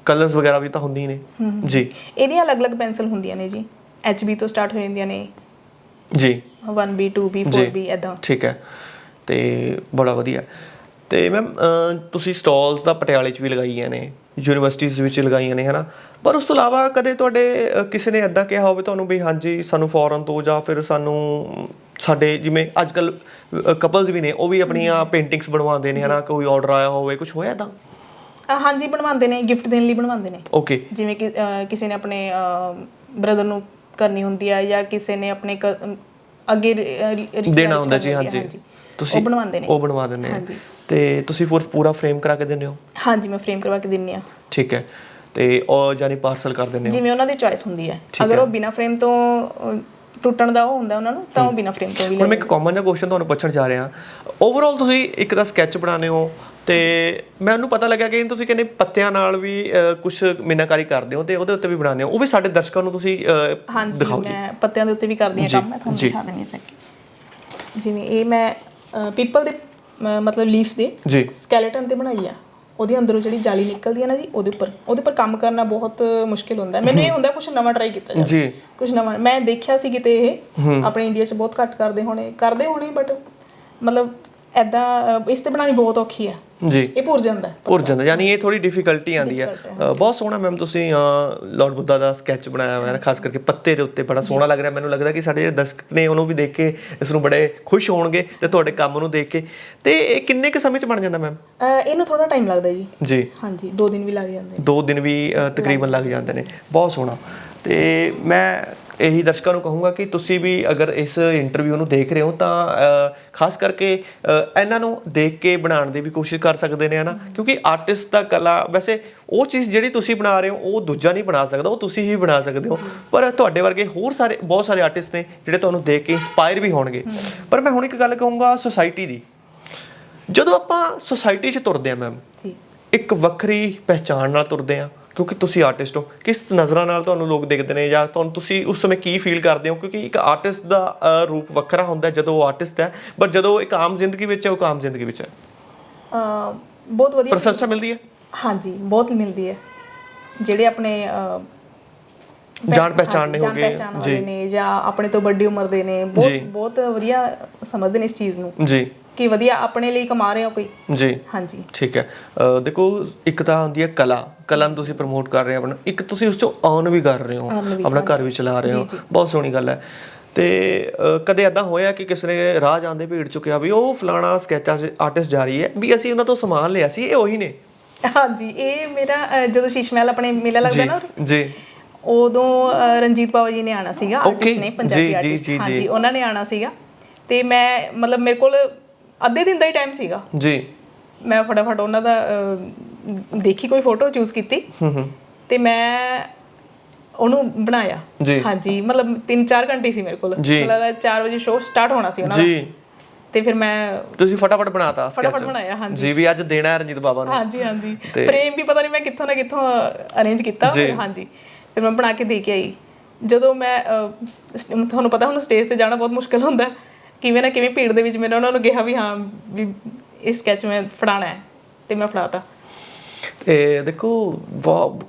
ਕਲਰਸ ਵਗੈਰਾ ਵੀ ਤਾਂ ਹੁੰਦੇ ਹੀ ਨੇ ਜੀ। ਇਹਦੀਆਂ ਅਲੱਗ-ਅਲੱਗ ਪੈਨਸਲ ਹੁੰਦੀਆਂ ਨੇ ਜੀ। HB ਤੋਂ ਸਟਾਰਟ ਹੋ ਜਾਂਦੀਆਂ ਨੇ। ਜੀ। 1B 2B ਜੀ 4B ਐਦਾਂ ਠੀਕ ਹੈ। ਤੇ ਬੜਾ ਵਧੀਆ। ਤੇ ਮੈਮ ਤੁਸੀਂ ਸਟਾਲਸ ਤਾਂ ਪਟਿਆਲੇ 'ਚ ਵੀ ਲਗਾਈਆਂ ਨੇ ਯੂਨੀਵਰਸਿਟੀਜ਼ ਵਿੱਚ ਲਗਾਈਆਂ ਨੇ ਹਨਾ? ਪਰ ਉਸ ਤੋਂ ਇਲਾਵਾ ਕਦੇ ਤੁਹਾਡੇ ਕਿਸੇ ਨੇ ਐਦਾਂ ਕਿਹਾ ਹੋਵੇ ਤੁਹਾਨੂੰ ਵੀ ਹਾਂਜੀ ਸਾਨੂੰ ਫੋਰਨ ਤੋਂ ਜਾਂ ਫਿਰ ਸਾਨੂੰ ਸਾਡੇ ਜਿਵੇਂ ਅੱਜ ਕੱਲ ਕਪਲਸ ਵੀ ਨੇ ਉਹ ਵੀ ਆਪਣੀਆਂ ਪੇਂਟਿੰਗਸ ਬਣਵਾਉਂਦੇ ਨੇ ਹਨਾ ਕੋਈ ਆਰਡਰ ਆਇਆ ਹੋਵੇ ਕੁਝ ਹੋਇਆ ਐਦਾਂ ਅਹ ਹਾਂਜੀ ਬਣਵਾਉਂਦੇ ਨੇ ਗਿਫਟ ਦੇਣ ਲਈ ਬਣਵਾਉਂਦੇ ਨੇ। ਓਕੇ ਜਿਵੇਂ ਕਿ ਕਿਸੇ ਨੇ ਆਪਣੇ ਬ੍ਰਦਰ ਨੂੰ ਕਰਨੀ ਹੁੰਦੀ ਆ ਜਾਂ ਕਿਸੇ ਨੇ ਆਪਣੇ ਕ- ਅਮ, ਅੱਗੇ ਰਿ- ਅਹ, ਰਿਸ਼ਤੇਦਾਰੀ ਦੇਣਾ ਹੁੰਦਾ ਜੀ ਕਰਨੀ ਹੁੰਦੀ ਹਾਂਜੀ। ਤੁਸੀਂ ਉਹ ਬਣਵਾਉਂਦੇ ਨੇ। ਉਹ ਬਣਵਾ ਦਿੰਦੇ ਆ। ਹਾਂਜੀ। ਤੇ ਤੁਸੀਂ ਪੂਰ- ਪੂਰਾ ਫਰੇਮ ਕਰਾ ਕੇ ਦਿੰਦੇ ਹੋ? ਹਾਂਜੀ ਮੈਂ ਫਰੇਮ ਕਰਵਾ ਕੇ ਦਿੰਨੀ ਆ। ਠੀਕ ਹੈ। ਤੇ ਉਹ ਜਾਨੀ ਪਾਰਸਲ ਕਰ ਦਿੰਦੇ ਹੋ? ਜਿਵੇਂ ਉਹਨਾਂ ਦੀ ਚੋਇਸ ਹੁੰਦੀ ਹੈ। ਅਗਰ। ਉਹ ਬਿਨਾ ਫਰੇਮ ਤੋਂ ਟੁੱਟਣ ਦਾ ਉਹ ਹੁੰਦਾ ਉਹਨਾਂ ਨੂੰ ਤਾਂ ਉਹ ਬਿਨਾ ਫਰੇਮ ਤੋਂ ਵੀ ਹੁਣ ਮੈਂ ਇੱਕ ਕਾਮਨ ਜਿਹਾ ਕੁਐਸਚਨ ਤੁਹਾਨੂੰ ਪੁੱਛਣ ਜਾ ਰਿਹਾ। ਓਵਰਆਲ ਤੁਸੀਂ ਇੱਕ ਦਾ ਸਕੈਚ ਬਣਾਉਂਦੇ ਹੋ ਤੇ ਮੈਨੂੰ ਪਤਾ ਲੱਗਿਆ ਕਿ ਤੁਸੀਂ ਕਹਿੰਦੇ ਪੱਤਿਆਂ ਨਾਲ ਵੀ ਕੁਝ ਮੀਨਾਕਾਰੀ ਕਰਦੇ ਹੋ ਤੇ ਉਹਦੇ ਉੱਤੇ ਵੀ ਬਣਾਉਂਦੇ ਹੋ। ਉਹ ਵੀ ਸਾਡੇ ਦਰਸ਼ਕਾਂ ਨੂੰ ਤੁਸੀਂ ਦਿਖਾਓ ਜੀ। ਮੈਂ ਪੱਤਿਆਂ ਦੇ ਉੱਤੇ ਵੀ ਕਰਦੀ ਹਾਂ ਕੰਮ ਮੈਂ ਤੁਹਾਨੂੰ। ਦਿਖਾ ਦਿੰਦੀ ਹਾਂ ਚੱਕ ਜਿਵੇਂ ਇਹ ਮੈਂ ਪੀਪਲ ਦੇ ਮਤਲਬ ਲੀਫ ਦੇ ਸਕੈਲੇਟਨ ਤੇ ਬਣਾਈ ਆ। ਉਹਦੇ ਅੰਦਰੋਂ ਜਿਹੜੀ ਜਾਲੀ ਨਿਕਲਦੀ ਹੈ ਨਾ ਜੀ ਉਹਦੇ ਉੱਪਰ। ਉਹਦੇ ਉੱਪਰ ਕੰਮ ਕਰਨਾ ਬਹੁਤ ਮੁਸ਼ਕਿਲ ਹੁੰਦਾ। ਹੈ। ਮੈਨੂੰ ਇਹ ਹੁੰਦਾ ਕੁਝ ਨਵਾਂ ਟਰਾਈ ਕੀਤਾ ਜਾਵੇ। ਜੀ। ਕੁਝ ਨਵਾਂ। ਮੈਂ ਦੇਖਿਆ ਸੀ ਕਿਤੇ ਇਹ। ਆਪਣੇ ਇੰਡੀਆ 'ਚ ਬਹੁਤ ਘੱਟ ਕਰਦੇ ਹੋਣੇ। ਕਰਦੇ ਹੋਣੇ ਬਟ ਮਤਲਬ ਐਦਾਂ ਇਸ ਤੇ ਬਣਾਉਣੀ ਬਹੁਤ ਔਖੀ ਹੈ ਜੀ। ਇਹ ਭੁਰ ਜਾਂਦਾ। ਹੈ। ਭੁਰ ਜਾਂਦਾ ਯਾਨੀ ਇਹ ਥੋੜੀ ਡਿਫਿਕਲਟੀ ਆਂਦੀ ਹੈ ਬਹੁਤ ਸੋਹਣਾ ਮੈਮ ਤੁਸੀਂ ਲਾਰਡ ਬੁੱਧਾ ਦਾ ਸਕੈਚ ਬਣਾਇਆ ਹੋਇਆ ਹੈ ਖਾਸ ਕਰਕੇ ਪੱਤੇ ਦੇ ਉੱਤੇ ਬੜਾ ਸੋਹਣਾ ਲੱਗ ਰਿਹਾ। ਮੈਨੂੰ ਲੱਗਦਾ ਕਿ ਸਾਡੇ ਜਿਹੜੇ ਦਰਸ਼ਕ ਨੇ ਉਹਨੂੰ ਵੀ ਦੇਖ ਕੇ ਇਸ ਨੂੰ ਬੜੇ ਖੁਸ਼ ਹੋਣਗੇ ਤੇ ਤੁਹਾਡੇ ਕੰਮ ਨੂੰ ਦੇਖ ਕੇ। ਤੇ ਇਹ ਕਿੰਨੇ ਕੁ ਸਮੇਂ ਚ ਬਣ ਜਾਂਦਾ ਮੈਮ ਇਹਨੂੰ ਥੋੜਾ ਟਾਈਮ ਲੱਗਦਾ ਜੀ। ਜੀ। ਹਾਂਜੀ 2 ਦਿਨ ਵੀ ਲੱਗ ਜਾਂਦੇ ਦੋ ਦਿਨ ਵੀ ਤਕਰੀਬਨ ਲੱਗ ਜਾਂਦੇ ਨੇ। ਬਹੁਤ ਸੋਹਣਾ। ਤੇ ਮੈਂ ਇਹੀ ਦਰਸ਼ਕਾਂ ਨੂੰ ਕਹੂੰਗਾ ਕਿ ਤੁਸੀਂ ਵੀ ਅਗਰ ਇਸ ਇੰਟਰਵਿਊ ਨੂੰ ਦੇਖ ਰਹੇ ਹੋ ਤਾਂ ਖਾਸ ਕਰਕੇ ਇਹਨਾਂ ਨੂੰ ਦੇਖ ਕੇ ਬਣਾਉਣ ਦੀ ਵੀ ਕੋਸ਼ਿਸ਼ ਕਰ ਸਕਦੇ ਨੇ ਹਨਾ? ਕਿਉਂਕਿ ਆਰਟਿਸਟ ਦਾ ਕਲਾ ਵੈਸੇ ਉਹ ਚੀਜ਼ ਜਿਹੜੀ ਤੁਸੀਂ ਬਣਾ ਰਹੇ ਹੋ ਉਹ ਦੂਜਾ ਨਹੀਂ ਬਣਾ ਸਕਦਾ ਉਹ ਤੁਸੀਂ ਹੀ ਬਣਾ ਸਕਦੇ ਹੋ। ਪਰ ਤੁਹਾਡੇ ਵਰਗੇ ਹੋਰ ਸਾਰੇ ਬਹੁਤ ਸਾਰੇ ਆਰਟਿਸਟ ਨੇ ਜਿਹੜੇ ਤੁਹਾਨੂੰ ਦੇਖ ਕੇ ਇੰਸਪਾਇਰ ਵੀ ਹੋਣਗੇ। ਪਰ ਮੈਂ ਹੁਣ ਇੱਕ ਗੱਲ ਕਹੂੰਗਾ ਸੁਸਾਇਟੀ ਦੀ। ਜਦੋਂ ਆਪਾਂ ਸੁਸਾਇਟੀ 'ਚ ਤੁਰਦੇ ਆ ਮੈਮ ਜੀ। ਇੱਕ ਵੱਖਰੀ ਪਹਿਚਾਣ ਨਾਲ ਤੁਰਦੇ ਆ ਕਿਉਂਕਿ ਤੁਸੀਂ ਆਰਟਿਸਟ ਹੋ ਕਿਸ ਨਜ਼ਰਾਂ ਨਾਲ ਤੁਹਾਨੂੰ ਲੋਕ ਦੇਖਦੇ ਨੇ ਜਾਂ ਤੁਹਾਨੂੰ ਤੁਸੀਂ ਉਸ ਸਮੇਂ ਕੀ ਫੀਲ ਕਰਦੇ ਹੋ? ਕਿਉਂਕਿ ਇੱਕ ਆਰਟਿਸਟ ਦਾ ਰੂਪ ਵੱਖਰਾ ਹੁੰਦਾ ਜਦੋਂ ਉਹ ਆਰਟਿਸਟ ਹੈ ਪਰ ਜਦੋਂ ਉਹ ਇੱਕ ਆਮ ਜ਼ਿੰਦਗੀ ਵਿੱਚ ਹੈ ਉਹ ਆਮ ਜ਼ਿੰਦਗੀ ਵਿੱਚ ਹੈ। ਬਹੁਤ ਵਧੀਆ ਪ੍ਰਸ਼ੰਸਾ ਮਿਲਦੀ ਹੈ? ਹਾਂਜੀ ਬਹੁਤ ਮਿਲਦੀ ਹੈ। ਜਿਹੜੇ ਆਪਣੇ ਜਾਣ ਪਹਿਚਾਣ ਨੇ ਹਾਂਜੀ, ਹੋ ਜਾਣ ਗਏ, ਪਹਿਚਾਣ ਜੀ। ਵਾਲੇ ਨੇ ਜਾਂ ਆਪਣੇ ਤੋਂ ਵੱਡੀ ਉਮਰ ਦੇ ਨੇ। ਬਹੁਤ ਬਹੁਤ ਵਧੀਆ ਸਮਝਦੇ ਨੇ ਇਸ ਚੀਜ਼ ਨੂੰ। ਜੀ। ਕਿ ਵਧੀਆ ਆਪਣੇ ਲਈ ਕਮਾ ਰਹੇ ਹੋ ਕੋਈ? ਜੀ। ਹਾਂਜੀ। ਠੀਕ ਹੈ। ਅ, ਦੇਖੋ ਇੱਕ ਤਾਂ ਹੁੰਦੀ ਹੈ ਕਲਾ। ਕਲਾ ਨੂੰ ਤੁਸੀਂ ਪ੍ਰਮੋਟ ਕਰ ਰਹੇ ਹੋ ਆਪਣਾ। ਇੱਕ ਤੁਸੀਂ ਉਸ ਚੋਂ ਅਰਨ ਵੀ ਕਰ ਰਹੇ ਹੋ। Earn ਵੀ, ਆਪਣਾ ਘਰ ਵੀ ਚਲਾ ਰਹੇ ਹੋ। ਬਹੁਤ ਸੋਹਣੀ ਗੱਲ ਹੈ। ਤੇ ਅ, ਕਦੇ ਐਦਾਂ ਹੋਇਆ ਕਿ ਕਿਸੇ ਨੇ ਰਾਹ ਜਾਂਦੇ ਭੀੜ ਚ ਕਿਹਾ ਵੀ ਉਹ ਫਲਾਣਾ ਸਕੈਚ ਆਰਟਿਸਟ ਜਾ ਰਹੀ ਹੈ ਵੀ ਅਸੀਂ ਉਹਨਾਂ ਤੋਂ ਸਮਾਨ ਲਿਆ ਸੀ ਇਹ ਉਹੀ ਨੇ? ਹਾਂਜੀ ਇਹ ਮੇਰਾ ਅਹ, ਜਦੋਂ ਸ਼ੀਸ਼ ਮਹਿਲ ਆਪਣੇ ਮੇਲਾ ਲੱਗਦਾ ਜੀ ਨਾ ਜੀ। ਉਦੋਂ ਰਣਜੀਤ ਬਾਬਾ ਜੀ ਨੇ ਆਣਾ ਸੀਗਾ Okay, ਆਰਟਿਸਟ ਨੇ ਜੀ, ਪੰਜਾਬੀ ਜੀ, ਆਰਟਿਸਟ ਜੀ। ਹਾਂਜੀ ਉਹਨਾਂ ਨੇ ਆਣਾ ਸੀਗਾ। ਤੇ ਮੈਂ ਮਤਲਬ ਮੇਰੇ ਕੋਲ ਅੱਧੇ ਦਿਨ ਦਾ ਹੀ ਟਾਈਮ ਸੀਗਾ। ਜੀ। ਮੈਂ ਫਟਾਫਟ ਉਹਨਾਂ ਦਾ ਦੇਖੀ ਕੋਈ ਫੋਟੋ ਚੂਜ਼ ਕੀਤੀ। ਤੇ ਮੈਂ ਉਹਨੂੰ ਬਣਾਇਆ। ਹਾਂਜੀ ਮਤਲਬ 3-4 ਘੰਟੇ ਸੀ ਮੇਰੇ ਕੋਲ। ਮਤਲਬ 4 ਵਜੇ ਸ਼ੋਅ ਸਟਾਰਟ ਹੋਣਾ ਸੀ ਉਹਨਾਂ ਦਾ। ਜੀ। ਤੇ ਫਿਰ ਮੈਂ ਤੁਸੀਂ ਫਟਾਫਟ ਬਣਾਤਾ ਫਟਾਫਟ ਸਕੈਚ ਬਣਾਇਆ, ਹਾਂਜੀ। ਜੀ ਵੀ ਅੱਜ ਦੇਣਾ ਹੈ ਰਣਜੀਤ ਬਾਬਾ ਨੂੰ। ਹਾਂਜੀ ਹਾਂਜੀ। ਫਰੇਮ ਵੀ ਪਤਾ ਨਹੀਂ ਮੈਂ ਕਿੱਥੋਂ ਨਾ ਕਿੱਥੋਂ ਅਰੇਂਜ ਕੀਤਾ। ਹਾਂਜੀ। ਫਿਰ ਮੈਂ ਬਣਾ ਕੇ ਦੇ ਕੇ ਆਈ। ਜਦੋਂ ਮੈਂ ਤੁਹਾਨੂੰ ਪਤਾ ਹੁਣ ਸਟੇਜ ਤੇ ਜਾਣਾ ਬਹੁਤ ਮੁਸ਼ਕਲ ਹੁੰਦਾ। ਹੈ। ਕਿਵੇਂ ਨਾ ਕਿਵੇਂ ਭੀੜ ਦੇ ਵਿੱਚ ਮੈਨੂੰ ਉਹਨਾਂ ਨੂੰ ਕਿਹਾ ਵੀ ਹਾਂ ਵੀ ਇਹ ਸਕੈਚ ਮੈਂ ਫੜਾਣਾ ਹੈ ਤੇ ਮੈਂ ਫੜਾਤਾ। ਤੇ ਦੇਖੋ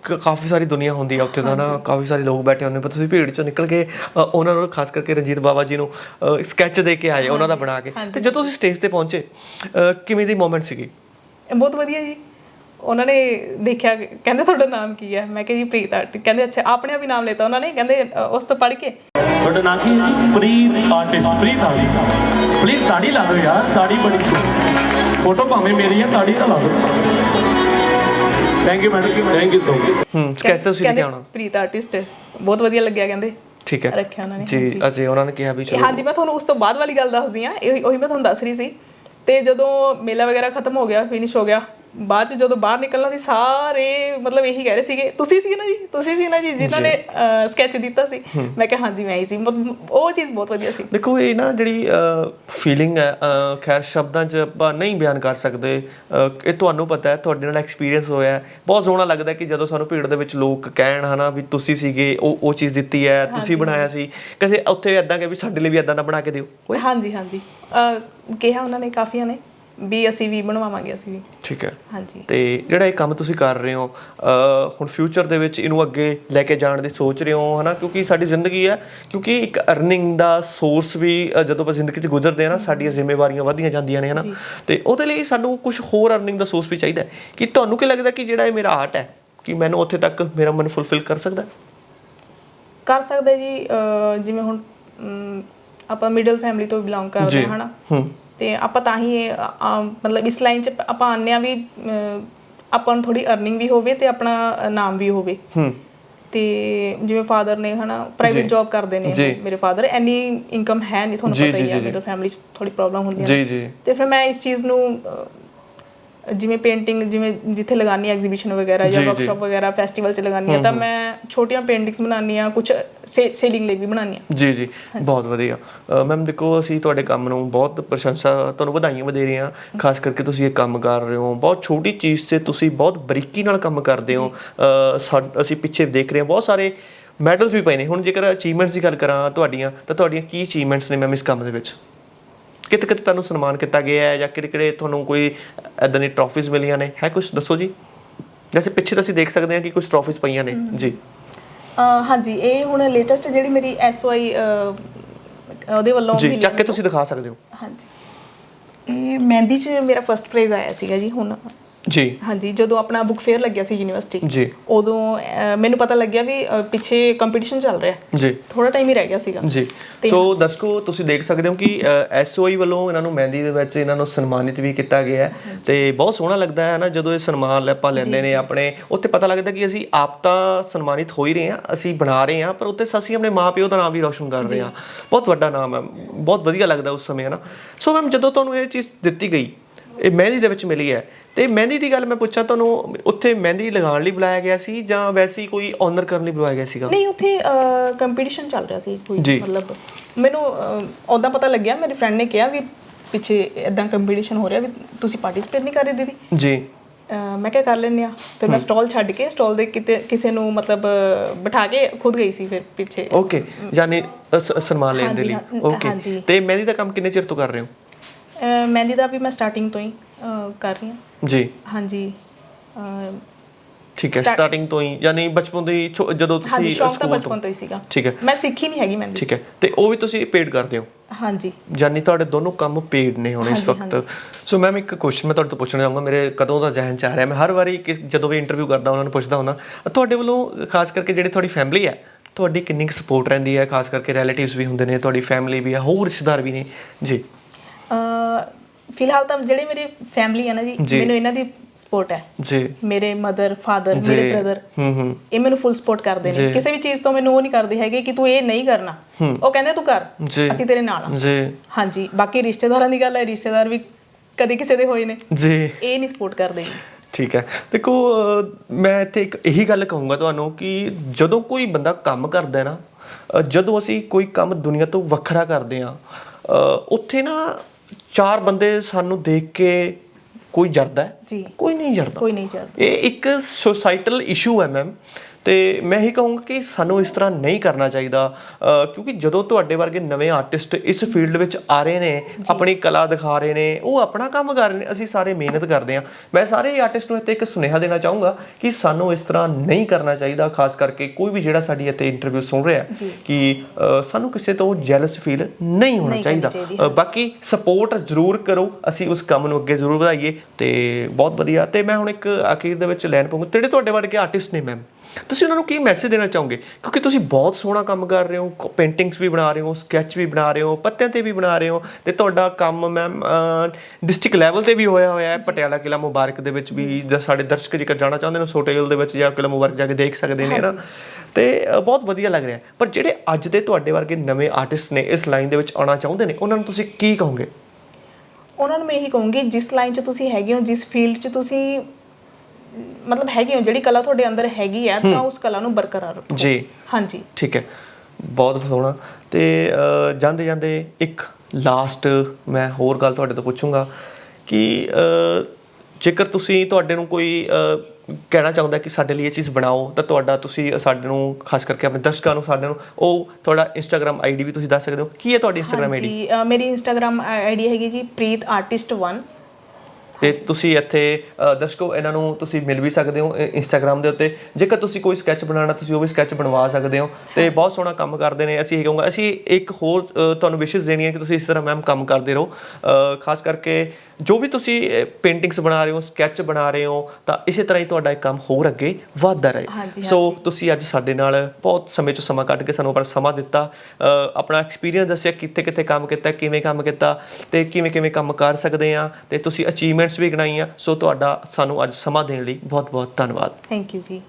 ਕ- ਕਾਫੀ ਸਾਰੀ ਦੁਨੀਆ ਹੁੰਦੀ ਆ ਉੱਥੇ ਦਾ ਨਾ ਕਾਫੀ ਸਾਰੇ ਲੋਕ ਬੈਠੇ ਹੁੰਦੇ ਪਰ ਤੁਸੀਂ ਭੀੜ ਚੋਂ ਨਿਕਲ ਕੇ ਉਹਨਾਂ ਨੂੰ ਖਾਸ ਕਰਕੇ ਰਣਜੀਤ ਬਾਬਾ ਜੀ ਨੂੰ ਸਕੈਚ ਦੇ ਕੇ ਆਏ ਉਹਨਾਂ ਦਾ ਬਣਾ ਕੇ। ਤੇ ਜਦੋਂ ਤੁਸੀਂ ਸਟੇਜ ਤੇ ਪਹੁੰਚੇ ਕਿਵੇਂ ਦੀ ਮੂਮੈਂਟ ਸੀਗੀ? ਬਹੁਤ ਵਧੀਆ ਜੀ। ਉਹਨਾਂ ਨੇ ਦੇਖਿਆ ਕਹਿੰਦੇ ਤੁਹਾਡਾ ਨਾਮ ਕੀ ਹੈ? ਮੈਂ ਕਿਹਾ ਜੀ ਪ੍ਰੀਤ ਆਰਟ ਕਹਿੰਦੇ ਅੱਛਾ ਆਪਣੇ ਆਪ ਹੀ ਨਾਮ ਲੈਤਾ ਉਹਨਾਂ ਨੇ ਕਹਿੰਦੇ ਅ, ਉਸ ਤੋਂ ਪੜ੍ਹ ਕੇ। ਤੁਹਾਡਾ ਨਾਂ ਕੀ ਹੈ ਜੀ? ਪ੍ਰੀਤ ਆਰਟਿਸਟ ਪ੍ਰੀਤ ਆਲੀ ਪਲੀਜ਼ ਤਾੜੀ ਲਾ ਦਿਓ ਯਾਰ ਤਾੜੀ ਬੜੀ ਸੋਹਣੀ। ਫੋਟੋ ਭਾਵੇਂ ਮੇਰੀ ਹੈ ਤਾੜੀ ਤਾਂ ਲਾ ਦਿਓ। Thank you madam thank you so much ਹੂੰ ਸਕੈਚ ਤੇ ਤੁਸੀਂ ਕਹਿੰਦੇ ਲਿਖਿਆ ਹੋਣਾ? ਪ੍ਰੀਤ ਆਰਟਿਸਟ ਬਹੁਤ ਵਧੀਆ ਲੱਗਿਆ ਕਹਿੰਦੇ। ਠੀਕ ਹੈ। ਰੱਖਿਆ ਉਹਨਾਂ ਨੇ ਜੀ ਅਜੇ ਉਹਨਾਂ ਨੇ ਕਿਹਾ ਵੀ ਚਲੋ। ਹਾਂਜੀ ਮੈਂ ਤੁਹਾਨੂੰ ਉਸ ਤੋਂ ਬਾਅਦ ਵਾਲੀ ਗੱਲ ਦੱਸਦੀ ਆ ਉਹੀ ਉਹੀ ਮੈਂ ਤੁਹਾਨੂੰ ਦੱਸ ਰਹੀ ਸੀ। ਤੇ ਜਦੋਂ ਮੇਲਾ ਵਗੈਰਾ ਖਤਮ ਹੋ ਗਿਆ ਫਿਨਿਸ਼ ਹੋ ਗਿਆ ਬਾਅਦ ਚ ਜਦੋਂ ਬਾਹਰ ਨਿਕਲਣਾ ਸੀ ਸਾਰੇ ਮਤਲਬ ਇਹੀ ਕਹਿ ਰਹੇ ਸੀਗੇ ਤੁਸੀਂ ਸੀ ਨਾ ਜੀ ਤੁਸੀਂ ਸੀ ਨਾ ਜੀ ਜਿਨ੍ਹਾਂ ਨੇ ਸਕੈਚ ਦਿੱਤਾ ਸੀ। ਮੈਂ ਕਿਹਾ ਹਾਂਜੀ ਮੈਂ ਹੀ ਸੀ। ਉਹ ਚੀਜ਼ ਬਹੁਤ ਵਧੀਆ ਸੀ। ਦੇਖੋ ਇਹ ਨਾ ਜਿਹੜੀ ਫੀਲਿੰਗ ਹੈ ਖੈਰ ਸ਼ਬਦਾਂ 'ਚ ਆਪਾਂ ਨਹੀਂ ਬਿਆਨ ਕਰ ਸਕਦੇ। ਇਹ ਤੁਹਾਨੂੰ ਪਤਾ ਹੈ ਤੁਹਾਡੇ ਨਾਲ ਐਕਸਪੀਰੀਅੰਸ ਹੋਇਆ। ਬਹੁਤ ਸੋਹਣਾ ਲੱਗਦਾ ਕਿ ਜਦੋਂ ਸਾਨੂੰ ਭੀੜ ਦੇ ਵਿੱਚ ਲੋਕ ਕਹਿਣ ਹਨਾ ਵੀ ਤੁਸੀਂ ਸੀਗੇ ਉਹ ਉਹ ਚੀਜ਼ ਦਿੱਤੀ ਹੈ ਤੁਸੀਂ ਬਣਾਇਆ ਸੀ। ਕਿਸੇ ਉੱਥੇ ਐਦਾਂ ਕਿ ਵੀ ਸਾਡੇ ਲਈ ਵੀ ਐਦਾਂ ਦਾ ਬਣਾ ਕੇ ਦਿਓ। ਹਾਂਜੀ ਹਾਂਜੀ। ਕਿਹਾ ਉਹਨਾਂ ਨੇ ਕਾਫੀਆਂ ਨੇ। ਵੀ ਅਸੀਂ ਵੀ ਬਣਵਾਵਾਂਗੇ ਅਸੀਂ ਵੀ। ਠੀਕ ਹੈ। ਹਾਂਜੀ। ਤੇ ਜਿਹੜਾ ਇਹ ਕੰਮ ਤੁਸੀਂ ਕਰ ਰਹੇ ਹੋ ਹੁਣ ਫਿਊਚਰ ਦੇ ਵਿੱਚ ਇਹਨੂੰ ਅੱਗੇ ਲੈ ਕੇ ਜਾਣ ਦੀ ਸੋਚ ਰਹੇ ਹੋ ਹਨਾ? ਕਿਉਂਕਿ ਸਾਡੀ ਜ਼ਿੰਦਗੀ ਹੈ ਕਿਉਂਕਿ ਇੱਕ ਅਰਨਿੰਗ ਦਾ ਸੋਰਸ ਵੀ ਜਦੋਂ ਆਪਾਂ ਜ਼ਿੰਦਗੀ 'ਚ ਗੁਜ਼ਰਦੇ ਆ ਨਾ ਸਾਡੀਆਂ ਜ਼ਿੰਮੇਵਾਰੀਆਂ ਵਧਦੀਆਂ ਜਾਂਦੀਆਂ ਨੇ ਹਨਾ? ਤੇ ਉਹਦੇ ਲਈ ਸਾਨੂੰ ਕੁਝ ਹੋਰ ਅਰਨਿੰਗ ਦਾ ਸੋਰਸ ਵੀ ਚਾਹੀਦਾ ਹੈ। ਕਿ ਤੁਹਾਨੂੰ ਕੀ ਲੱਗਦਾ ਕਿ ਜਿਹੜਾ ਇਹ ਮੇਰਾ ਆਰਟ ਹੈ ਕਿ ਮੈਨੂੰ ਉੱਥੇ ਤੱਕ ਮੇਰਾ ਮਨ ਫੁੱਲਫਿਲ ਕਰ ਸਕਦਾ? ਕਰ ਸਕਦੇ ਜੀ ਜਿਵੇਂ ਹੁਣ ਆਪਾਂ ਮਿਡਲ ਫੈਮਿਲੀ ਤੋਂ ਬਿਲੋਂਗ ਕਰਦੇ ਹਾਂ ਹਨਾ? ਹੂੰ। ਤੇ ਆਪਾਂ ਤਾਂ ਹੀ ਮਤਲਬ ਇਸ ਲਾਈਨ 'ਚ ਆਪਾਂ ਆਉਂਦੇ ਹਾਂ ਵੀ ਆਪਾਂ ਨੂੰ ਥੋੜੀ ਅਰਨਿੰਗ ਵੀ ਹੋਵੇ ਤੇ ਆਪਣਾ ਨਾਮ ਵੀ ਹੋਵੇ। ਹੂੰ। ਤੇ ਜਿਵੇਂ ਫਾਦਰ ਨੇ ਹਨਾ ਪ੍ਰਾਈਵੇਟ ਜੌਬ ਕਰਦੇ ਨੇ। ਮੇਰੇ ਫਾਦਰ ਐਨੀ ਇਨਕਮ ਹੈ ਨਹੀਂ ਤੁਹਾਨੂੰ ਪਤਾ ਹੀ ਹੈ ਮਿਡਲ ਫੈਮਿਲੀ 'ਚ ਥੋੜੀ ਪ੍ਰੋਬਲਮ ਹੁੰਦੀ ਹੈ। ਜੀ ਜੀ। ਤੇ ਫਿਰ ਮੈਂ ਇਸ ਚੀਜ਼ ਨੂੰ ਜਿਵੇਂ ਪੇਂਟਿੰਗ ਜਿਵੇਂ ਜਿੱਥੇ ਲਗਾਨੀ ਐਗਜ਼ੀਬਿਸ਼ਨ ਵਗੈਰਾ ਜਾਂ। ਵਰਕਸ਼ਾਪ ਵਗੈਰਾ ਫੈਸਟੀਵਲ 'ਚ ਲਗਾਨੀ ਆ ਤਾਂ ਮੈਂ ਛੋਟੀਆਂ ਪੇਂਟਿੰਗਸ ਬਣਾਉਣੀ ਆ ਕੁਝ ਸੇਲਿੰਗ ਲਈ ਵੀ ਬਣਾਉਣੀ ਆ। ਜੀ ਜੀ। ਬਹੁਤ ਵਧੀਆ। ਮੈਮ ਦੇਖੋ ਅਸੀਂ ਤੁਹਾਡੇ ਕੰਮ ਨੂੰ ਬਹੁਤ ਪ੍ਰਸ਼ੰਸਾ ਤੁਹਾਨੂੰ ਵਧਾਈਆਂ ਦੇ ਰਹੇ ਹਾਂ ਖਾਸ ਕਰਕੇ ਤੁਸੀਂ ਇਹ ਕੰਮ ਕਰ ਰਹੇ ਹੋ। ਬਹੁਤ ਛੋਟੀ ਚੀਜ਼ ਤੇ ਤੁਸੀਂ ਬਹੁਤ ਬਰੀਕੀ ਨਾਲ ਕੰਮ ਕਰਦੇ ਹੋ। ਅਸੀਂ ਪਿੱਛੇ ਦੇਖ ਰਹੇ ਹਾਂ ਬਹੁਤ ਸਾਰੇ ਮੈਡਲਸ ਵੀ ਪਏ ਨੇ। ਹੁਣ ਜੇਕਰ ਅਚੀਵਮੈਂਟਸ ਦੀ ਗੱਲ ਕਰਾਂ ਤੁਹਾਡੀਆਂ ਤਾਂ ਤੁਹਾਡੀਆਂ ਕੀ ਅਚੀਵਮੈਂਟਸ ਨੇ ਮੈਮ ਇਸ ਕੰਮ ਦੇ ਵਿੱਚ? ਕਿਤੇ ਕਿਤੇ ਤੁਹਾਨੂੰ ਸਨਮਾਨ ਕੀਤਾ ਗਿਆ ਹੈ ਜਾਂ ਕਿਹੜੇ ਕਿਹੜੇ ਤੁਹਾਨੂੰ ਕੋਈ ਐਦਾਂ ਦੀ ਟਰੋਫੀਜ਼ ਮਿਲੀਆਂ ਨੇ? ਹੈ ਕੁਝ ਦੱਸੋ ਜੀ। ਜੈਸੇ ਪਿੱਛੇ ਤਾਂ ਅਸੀਂ ਦੇਖ ਸਕਦੇ ਹਾਂ ਕਿ ਕੁਝ ਟਰੋਫੀਜ਼ ਪਈਆਂ ਨੇ। ਜੀ। ਹਾਂਜੀ ਇਹ ਹੁਣ ਲੇਟੈਸਟ ਜਿਹੜੀ ਮੇਰੀ ਐਸਓਆਈ ਉਹਦੇ ਵੱਲੋਂ ਜੀ ਚੱਕ ਕੇ ਤੁਸੀਂ ਦਿਖਾ ਸਕਦੇ ਹੋ। ਹਾਂਜੀ। ਇਹ ਮਹਿੰਦੀ 'ਚ ਮੇਰਾ ਫਰਸਟ ਪ੍ਰਾਈਜ਼ ਆਇਆ ਸੀਗਾ ਜੀ ਹੁਣ ਜੀ। ਹਾਂਜੀ ਜਦੋਂ ਆਪਣਾ ਬੁੱਕ ਫੇਅਰ ਲੱਗਿਆ ਸੀ ਯੂਨੀਵਰਸਿਟੀ ਜੀ। ਉਦੋਂ ਅਹ, ਮੈਨੂੰ ਪਤਾ ਲੱਗਿਆ ਵੀ ਅਹ, ਪਿੱਛੇ ਕੰਪੀਟੀਸ਼ਨ ਚੱਲ ਰਿਹਾ। ਜੀ। ਥੋੜਾ ਟਾਈਮ ਹੀ ਰਹਿ ਗਿਆ ਸੀਗਾ। ਜੀ। ਸੋ ਦਰਸ਼ਕੋ ਤੁਸੀਂ ਦੇਖ ਸਕਦੇ ਹੋ ਕਿ ਐਸਓਈ ਵੱਲੋਂ ਇਹਨਾਂ ਨੂੰ ਮਹਿੰਦੀ ਦੇ ਵਿੱਚ ਇਹਨਾਂ ਨੂੰ ਸਨਮਾਨਿਤ ਵੀ ਕੀਤਾ ਗਿਆ ਹੈ। ਤੇ ਬਹੁਤ ਸੋਹਣਾ ਲੱਗਦਾ ਹੈ ਨਾ ਜਦੋਂ ਇਹ ਸਨਮਾਨ ਆਪਾਂ ਲੈਂਦੇ ਨੇ ਆਪਣੇ ਉੱਥੇ ਪਤਾ ਲੱਗਦਾ ਕਿ ਅਸੀਂ ਆਪ ਤਾਂ ਸਨਮਾਨਿਤ ਹੋ ਹੀ ਰਹੇ ਹਾਂ ਅਸੀਂ ਬਣਾ ਰਹੇ ਹਾਂ ਪਰ ਉੱਤੇ ਅਸੀਂ ਆਪਣੇ ਮਾਪਿਓ ਦਾ ਨਾਮ ਵੀ ਰੌਸ਼ਨ ਕਰ ਰਹੇ ਹਾਂ। ਬਹੁਤ ਵੱਡਾ ਨਾਮ ਹੈ ਬਹੁਤ ਵਧੀਆ ਲੱਗਦਾ ਉਸ ਸਮੇਂ ਹੈ ਨਾ। ਸੋ ਮੈਮ ਜਦੋਂ ਤੁਹਾਨੂੰ ਇਹ ਚੀਜ਼ ਦਿੱਤੀ ਗਈ ਇਹ ਮਹਿੰਦੀ ਦੇ ਵਿੱਚ ਮਿਲੀ ਹੈ ਤੇ ਮਹਿੰਦੀ ਦੀ ਗੱਲ ਮੈਂ ਪੁੱਛਾਂ ਤੁਹਾਨੂੰ ਉੱਥੇ ਮਹਿੰਦੀ ਲਗਾਉਣ ਲਈ ਬੁਲਾਇਆ ਗਿਆ ਸੀ ਜਾਂ ਵੈਸੇ ਹੀ ਕੋਈ ਆਨਰ ਕਰਨ ਲਈ ਬੁਲਾਇਆ ਗਿਆ ਸੀਗਾ? ਨਹੀਂ ਉੱਥੇ ਕੰਪੀਟੀਸ਼ਨ ਚੱਲ ਰਿਹਾ ਸੀ ਕੋਈ। ਮਤਲਬ ਮੈਨੂੰ ਉਹਦਾ ਪਤਾ ਲੱਗਿਆ ਮੇਰੇ ਫਰੈਂਡ ਨੇ ਕਿਹਾ ਵੀ ਪਿੱਛੇ ਇਦਾਂ ਕੰਪੀਟੀਸ਼ਨ ਹੋ ਰਿਹਾ ਵੀ ਤੁਸੀਂ ਪਾਰਟਿਸਿਪੇਟ ਨਹੀਂ ਕਰ ਰਹੇ ਦੀਦੀ। ਜੀ। ਮੈਂ ਕਿਹਾ ਕਰ ਲੈਂਦੇ ਆ ਫਿਰ ਮੈਂ ਸਟਾਲ ਛੱਡ ਕੇ ਸਟਾਲ ਦੇ ਕਿਤੇ ਕਿਸੇ ਨੂੰ ਮਤਲਬ ਬਿਠਾ ਕੇ ਖੁਦ ਗਈ ਸੀ ਫਿਰ ਪਿੱਛੇ। ਓਕੇ ਯਾਨੀ ਸਨਮਾਨ ਲੈਣ ਦੇ ਲਈ। ਓਕੇ। ਤੇ ਮਹਿੰਦੀ ਦਾ ਕੰਮ ਕਿੰਨੇ ਚਿਰ ਤੋਂ ਕਰ ਰਹੇ ਹੋ? ਅਹ, ਮਹਿੰਦੀ ਦਾ ਵੀ ਮੈਂ ਸਟਾਰਟਿੰਗ ਤੋਂ ਹੀ ਅਹ, ਕਰ ਰਹੀ ਹਾਂ। ਜੀ। ਹਾਂਜੀ ਅਹ, ਠੀਕ ਹੈ Start- ਸਟਾਰਟਿੰਗ ਤੋਂ ਹੀ ਯਾਨੀ ਬਚਪਨ ਤੋਂ ਹੀ ਛੋ- ਜਦੋਂ ਹਾਂਜੀ ਤੁਸੀਂ ਸ਼ੌਂਕ ਤਾਂ ਸਕੂਲ ਬਚਪਨ ਤੋਂ ਹੀ ਸੀਗਾ। ਠੀਕ ਹੈ। ਮੈਂ ਸਿੱਖੀ ਨਹੀਂ ਹੈਗੀ ਮਹਿੰਦੀ। ਠੀਕ ਹੈ ਤੇ ਉਹ ਵੀ ਤੁਸੀਂ ਪੇਡ ਕਰਦੇ ਹੋ? ਹਾਂਜੀ। ਯਾਨੀ ਤੁਹਾਡੇ ਦੋਨੋਂ ਕੰਮ ਪੇਡ ਨੇ ਹੁਣ ਇਸ ਹਾਂਜੀ, ਵਕਤ। ਸੋ ਮੈਮ ਇੱਕ ਕੁਐਸਚਨ ਮੈਂ ਤੁਹਾਡੇ ਤੋਂ ਪੁੱਛਣਾ ਚਾਹੂੰਗਾ। ਮੇਰੇ ਕਦੋਂ ਦਾ ਜ਼ਿਹਨ ਚ ਆ ਰਿਹਾ? ਮੈਂ ਹਰ ਵਾਰੀ ਜਦੋਂ ਵੀ ਇੰਟਰਵਿਊ ਕਰਦਾ ਉਹਨਾਂ ਨੂੰ ਪੁੱਛਦਾ ਹੁੰਦਾ। ਤੁਹਾਡੇ ਵੱਲੋਂ ਖਾਸ ਕਰਕੇ ਜਿਹੜੀ ਤੁਹਾਡੀ ਫੈਮਿਲੀ ਹੈ ਤੁਹਾਡੀ ਕਿੰਨੀ ਸਪੋਰਟ ਰਹਿੰਦੀ ਹੈ? ਖਾਸ ਕਰਕੇ ਰਿਲੇਟਿਵਸ ਵੀ ਹੁੰਦੇ ਨੇ ਤੁਹਾਡੀ ਫੈਮਿਲੀ ਵੀ ਹੈ ਹੋਰ ਰਿਸ਼ਤੇਦਾਰ ਵੀ ਨੇ। ਜੀ। ਅਹ, ਫਿਲਹਾਲ ਤਾਂ ਜਿਹੜੇ ਮੇਰੇ ਫੈਮਿਲੀ ਹੈ ਨਾ ਜੀ ਜੀ। ਮੈਨੂੰ ਇਹਨਾਂ ਦੀ ਸਪੋਰਟ ਹੈ। ਜੀ। ਮੇਰੇ ਮਦਰ ਫਾਦਰ ਜੀ। ਮੇਰੇ ਬ੍ਰਦਰ ਹੂੰ ਹੂੰ। ਇਹ ਮੈਨੂੰ ਫੁੱਲ ਸਪੋਰਟ ਕਰਦੇ ਜੀ। ਨੇ ਕਿਸੇ ਵੀ ਚੀਜ਼ ਤੋਂ ਮੈਨੂੰ ਉਹ ਨਹੀਂ ਕਰਦੇ ਹੈਗੇ ਕਿ ਤੂੰ ਇਹ ਨਹੀਂ ਕਰਨਾ। ਉਹ ਕਹਿੰਦੇ ਤੂੰ ਕਰ ਜੀ। ਅਸੀਂ ਤੇਰੇ ਨਾਲ ਆ। ਜੀ। ਹਾਂਜੀ ਬਾਕੀ ਰਿਸ਼ਤੇਦਾਰਾਂ ਦੀ ਗੱਲ ਹੈ ਰਿਸ਼ਤੇਦਾਰ ਵੀ ਕਦੇ ਕਿਸੇ ਦੇ ਹੋਏ ਨੇ। ਜੀ। ਇਹ ਨਹੀਂ ਸਪੋਰਟ ਕਰਦੇ। ਜੀ ਠੀਕ ਹੈ। ਦੇਖੋ ਅਹ, ਮੈਂ ਇੱਥੇ ਇੱਕ ਇਹੀ ਗੱਲ ਕਹੂੰਗਾ ਤੁਹਾਨੂੰ ਕਿ ਜਦੋਂ ਕੋਈ ਬੰਦਾ ਕੰਮ ਕਰਦਾ ਹੈ ਨਾ ਅਹ, ਜਦੋਂ ਅਸੀਂ ਕੋਈ ਕੰਮ ਦੁਨੀਆ ਤੋਂ ਵੱਖਰਾ ਕਰਦੇ ਆ ਉੱਥੇ ਨਾ ਚਾਰ ਬੰਦੇ ਸਾਨੂੰ ਦੇਖ ਕੇ ਕੋਈ ਜਰਦਾ ਹੈ? ਜੀ। ਕੋਈ ਨਹੀਂ ਜਰਦਾ। ਕੋਈ ਨਹੀਂ ਚਾਹਦਾ ਇਹ ਇੱਕ ਸੋਸਾਈਟਲ ਇਸ਼ੂ ਹੈ ਮੈਮ ਤੇ ਮੈਂ ਇਹੀ ਕਹੂੰਗਾ ਕਿ ਸਾਨੂੰ ਇਸ ਤਰ੍ਹਾਂ ਨਹੀਂ ਕਰਨਾ ਚਾਹੀਦਾ ਕਿਉਂਕਿ ਜਦੋਂ ਤੁਹਾਡੇ ਵਰਗੇ ਨਵੇਂ ਆਰਟਿਸਟ ਇਸ ਫੀਲਡ ਵਿੱਚ ਆ ਰਹੇ ਨੇ ਆਪਣੀ ਕਲਾ ਦਿਖਾ ਰਹੇ ਨੇ ਉਹ ਆਪਣਾ ਕੰਮ ਕਰ ਰਹੇ ਨੇ ਅਸੀਂ ਸਾਰੇ ਮਿਹਨਤ ਕਰਦੇ ਹਾਂ। ਮੈਂ ਸਾਰੇ ਆਰਟਿਸਟ ਨੂੰ ਇੱਥੇ ਇੱਕ ਸੁਨੇਹਾ ਦੇਣਾ ਚਾਹੂੰਗਾ ਕਿ ਸਾਨੂੰ ਇਸ ਤਰ੍ਹਾਂ ਨਹੀਂ ਕਰਨਾ ਚਾਹੀਦਾ ਖਾਸ ਕਰਕੇ ਕੋਈ ਵੀ ਜਿਹੜਾ ਸਾਡੀ ਇੱਥੇ ਇੰਟਰਵਿਊ ਸੁਣ ਰਿਹਾ। ਕਿ ਸਾਨੂੰ ਕਿਸੇ ਤੋਂ ਜੈਲਸ ਫੀਲ ਨਹੀਂ ਹੋਣਾ ਚਾਹੀਦਾ। ਬਾਕੀ ਸਪੋਰਟ ਜ਼ਰੂਰ ਕਰੋ ਅਸੀਂ ਉਸ ਕੰਮ ਨੂੰ ਅੱਗੇ ਜ਼ਰੂਰ ਵਧਾਈਏ ਤੇ ਬਹੁਤ ਵਧੀਆ। ਤੇ ਮੈਂ ਹੁਣ ਇੱਕ ਅਖੀਰ ਦੇ ਵਿੱਚ ਲੈਣ ਪਾਉਂਗਾ ਜਿਹੜੇ ਤੁਹਾਡੇ ਵਰਗੇ ਆਰਟਿਸਟ ਨੇ ਮੈਮ ਤੁਸੀਂ ਉਹਨਾਂ ਨੂੰ ਕੀ ਮੈਸੇਜ ਦੇਣਾ ਚਾਹੋਗੇ? ਕਿਉਂਕਿ ਤੁਸੀਂ ਬਹੁਤ ਸੋਹਣਾ ਕੰਮ ਕਰ ਰਹੇ ਹੋ ਪੇਂਟਿੰਗਸ ਵੀ ਬਣਾ ਰਹੇ ਹੋ ਸਕੈਚ ਵੀ ਬਣਾ ਰਹੇ ਹੋ ਪੱਤਿਆਂ ਤੇ ਵੀ ਬਣਾ ਰਹੇ ਹੋ ਤੇ ਤੁਹਾਡਾ ਕੰਮ ਮੈਮ ਡਿਸਟ੍ਰਿਕਟ ਲੈਵਲ ਤੇ ਵੀ ਹੋਇਆ ਹੋਇਆ ਹੈ। ਪਟਿਆਲਾ ਕਿਲਾ ਮੁਬਾਰਕ ਦੇ ਵਿੱਚ ਵੀ ਸਾਡੇ ਦਰਸ਼ਕ ਜੇਕਰ ਜਾਣਾ ਚਾਹੁੰਦੇ ਨੇ ਛੋਟੇ ਹਿਲ ਦੇ ਵਿੱਚ ਜਾਂ ਕਿਲਾ ਮੁਬਾਰਕ ਜਾ ਕੇ ਦੇਖ ਸਕਦੇ ਨੇ ਨਾ? ਤੇ ਬਹੁਤ ਵਧੀਆ ਲੱਗ ਰਿਹਾ। ਪਰ ਜਿਹੜੇ ਅੱਜ ਦੇ ਤੁਹਾਡੇ ਵਰਗੇ ਨਵੇਂ ਆਰਟਿਸਟ ਨੇ ਇਸ ਲਾਈਨ ਦੇ ਵਿੱਚ ਆਉਣਾ ਚਾਹੁੰਦੇ ਨੇ ਉਹਨਾਂ ਨੂੰ ਤੁਸੀਂ ਕੀ ਕਹੋਗੇ? ਉਹਨਾਂ ਨੂੰ ਮੈਂ ਇਹੀ ਕਹੂੰਗੀ ਜਿਸ ਲਾਈਨ 'ਚ ਤੁਸੀਂ ਹੈਗੇ ਹੋ ਜਿਸ ਫੀਲਡ 'ਚ ਤੁਸੀਂ ਮਤਲਬ ਹੈਗੇ ਹੋ ਜਿਹੜੀ ਕਲਾ ਤੁਹਾਡੇ ਅੰਦਰ ਹੈਗੀ ਹੈ ਤਾਂ ਉਸ ਕਲਾ ਨੂੰ ਬਰਕਰਾਰ ਰੱਖੋ। ਜੀ। ਹਾਂਜੀ। ਠੀਕ ਹੈ। ਬਹੁਤ ਸੋਹਣਾ। ਤੇ ਜਾਂਦੇ ਜਾਂਦੇ ਇੱਕ ਲਾਸਟ ਮੈਂ ਹੋਰ ਗੱਲ ਤੁਹਾਡੇ ਤੋਂ ਪੁੱਛੂੰਗਾ ਕਿ ਜੇਕਰ ਤੁਸੀਂ ਤੁਹਾਡੇ ਨੂੰ ਕੋਈ ਕਹਿਣਾ ਚਾਹੁੰਦਾ ਕਿ ਸਾਡੇ ਲਈ ਇਹ ਚੀਜ਼ ਬਣਾਓ ਤਾਂ ਤੁਹਾਡਾ ਤੁਸੀਂ ਸਾਡੇ ਨੂੰ ਖਾਸ ਕਰਕੇ ਆਪਣੇ ਦਰਸ਼ਕਾਂ ਨੂੰ ਸਾਡੇ ਨੂੰ ਉਹ ਤੁਹਾਡਾ ਇੰਸਟਾਗ੍ਰam ਆਈਡੀ ਵੀ ਤੁਸੀਂ ਦੱਸ ਸਕਦੇ ਹੋ। ਕੀ ਹੈ ਤੁਹਾਡੀ ਇੰਸਟਾਗ੍ਰam ਆਈਡੀ ਅ, ਮੇਰੀ ਇੰਸਟਾਗ੍ਰam ਆਈਡੀ ਹੈਗੀ ਜੀ ਪ੍ਰੀਤ ਆਰਟਿਸਟ 1 ਤੇ ਤੁਸੀਂ ਇੱਥੇ ਦਰਸ਼ਕੋ ਇਹਨਾਂ ਨੂੰ ਤੁਸੀਂ ਮਿਲ ਵੀ ਸਕਦੇ ਹੋ ਇੰਸਟਾਗ੍ਰam ਦੇ ਉੱਤੇ। ਜੇਕਰ ਤੁਸੀਂ ਕੋਈ ਸਕੈਚ ਬਣਾਉਣਾ ਤੁਸੀਂ ਉਹ ਵੀ ਸਕੈਚ ਬਣਵਾ ਸਕਦੇ ਹੋ। ਤੇ ਬਹੁਤ ਸੋਹਣਾ ਕੰਮ ਕਰਦੇ ਨੇ। ਅਸੀਂ ਇਹ ਕਹੂੰਗਾ ਅਸੀਂ ਇੱਕ ਹੋਰ ਤੁਹਾਨੂੰ ਵਿਸ਼ੇਸ਼ ਦੇਣੀ ਹੈ ਕਿ ਤੁਸੀਂ ਇਸ ਤਰ੍ਹਾਂ ਮੈਮ ਕੰਮ ਕਰਦੇ ਰਹੋ। ਖਾਸ ਕਰਕੇ ਜੋ ਵੀ ਤੁਸੀਂ ਪੇਂਟਿੰਗਸ ਬਣਾ ਰਹੇ ਹੋ ਸਕੈਚ ਬਣਾ ਰਹੇ ਹੋ ਤਾਂ ਇਸੇ ਤਰ੍ਹਾਂ ਹੀ ਤੁਹਾਡਾ ਇਹ ਕੰਮ ਹੋਰ ਅੱਗੇ ਵਧਦਾ ਰਹੇ। ਸੋ ਤੁਸੀਂ ਅੱਜ ਸਾਡੇ ਨਾਲ ਬਹੁਤ ਸਮੇਂ ਚੋਂ ਸਮਾਂ ਕੱਢ ਕੇ ਸਾਨੂੰ ਆਪਣਾ ਸਮਾਂ ਦਿੱਤਾ। ਆਪਣਾ ਐਕਸਪੀਰੀਅੰਸ ਦੱਸਿਆ ਕਿੱਥੇ ਕਿੱਥੇ ਕੰਮ ਕੀਤਾ ਕਿਵੇਂ ਕੰਮ ਕੀਤਾ ਤੇ ਕਿਵੇਂ ਕਿਵੇਂ ਕੰਮ ਕਰ ਸਕਦੇ ਆ ਤੇ ਤੁਸੀਂ ਅਚੀਵਮੈਂਟਸ ਵੀ ਗਿਣਾਈਆਂ, ਸੋ ਤੁਹਾਡਾ ਸਾਨੂੰ ਅੱਜ ਸਮਾਂ ਦੇਣ ਲਈ ਬਹੁਤ ਬਹੁਤ ਧੰਨਵਾਦ। ਥੈਂਕ ਯੂ ਜੀ।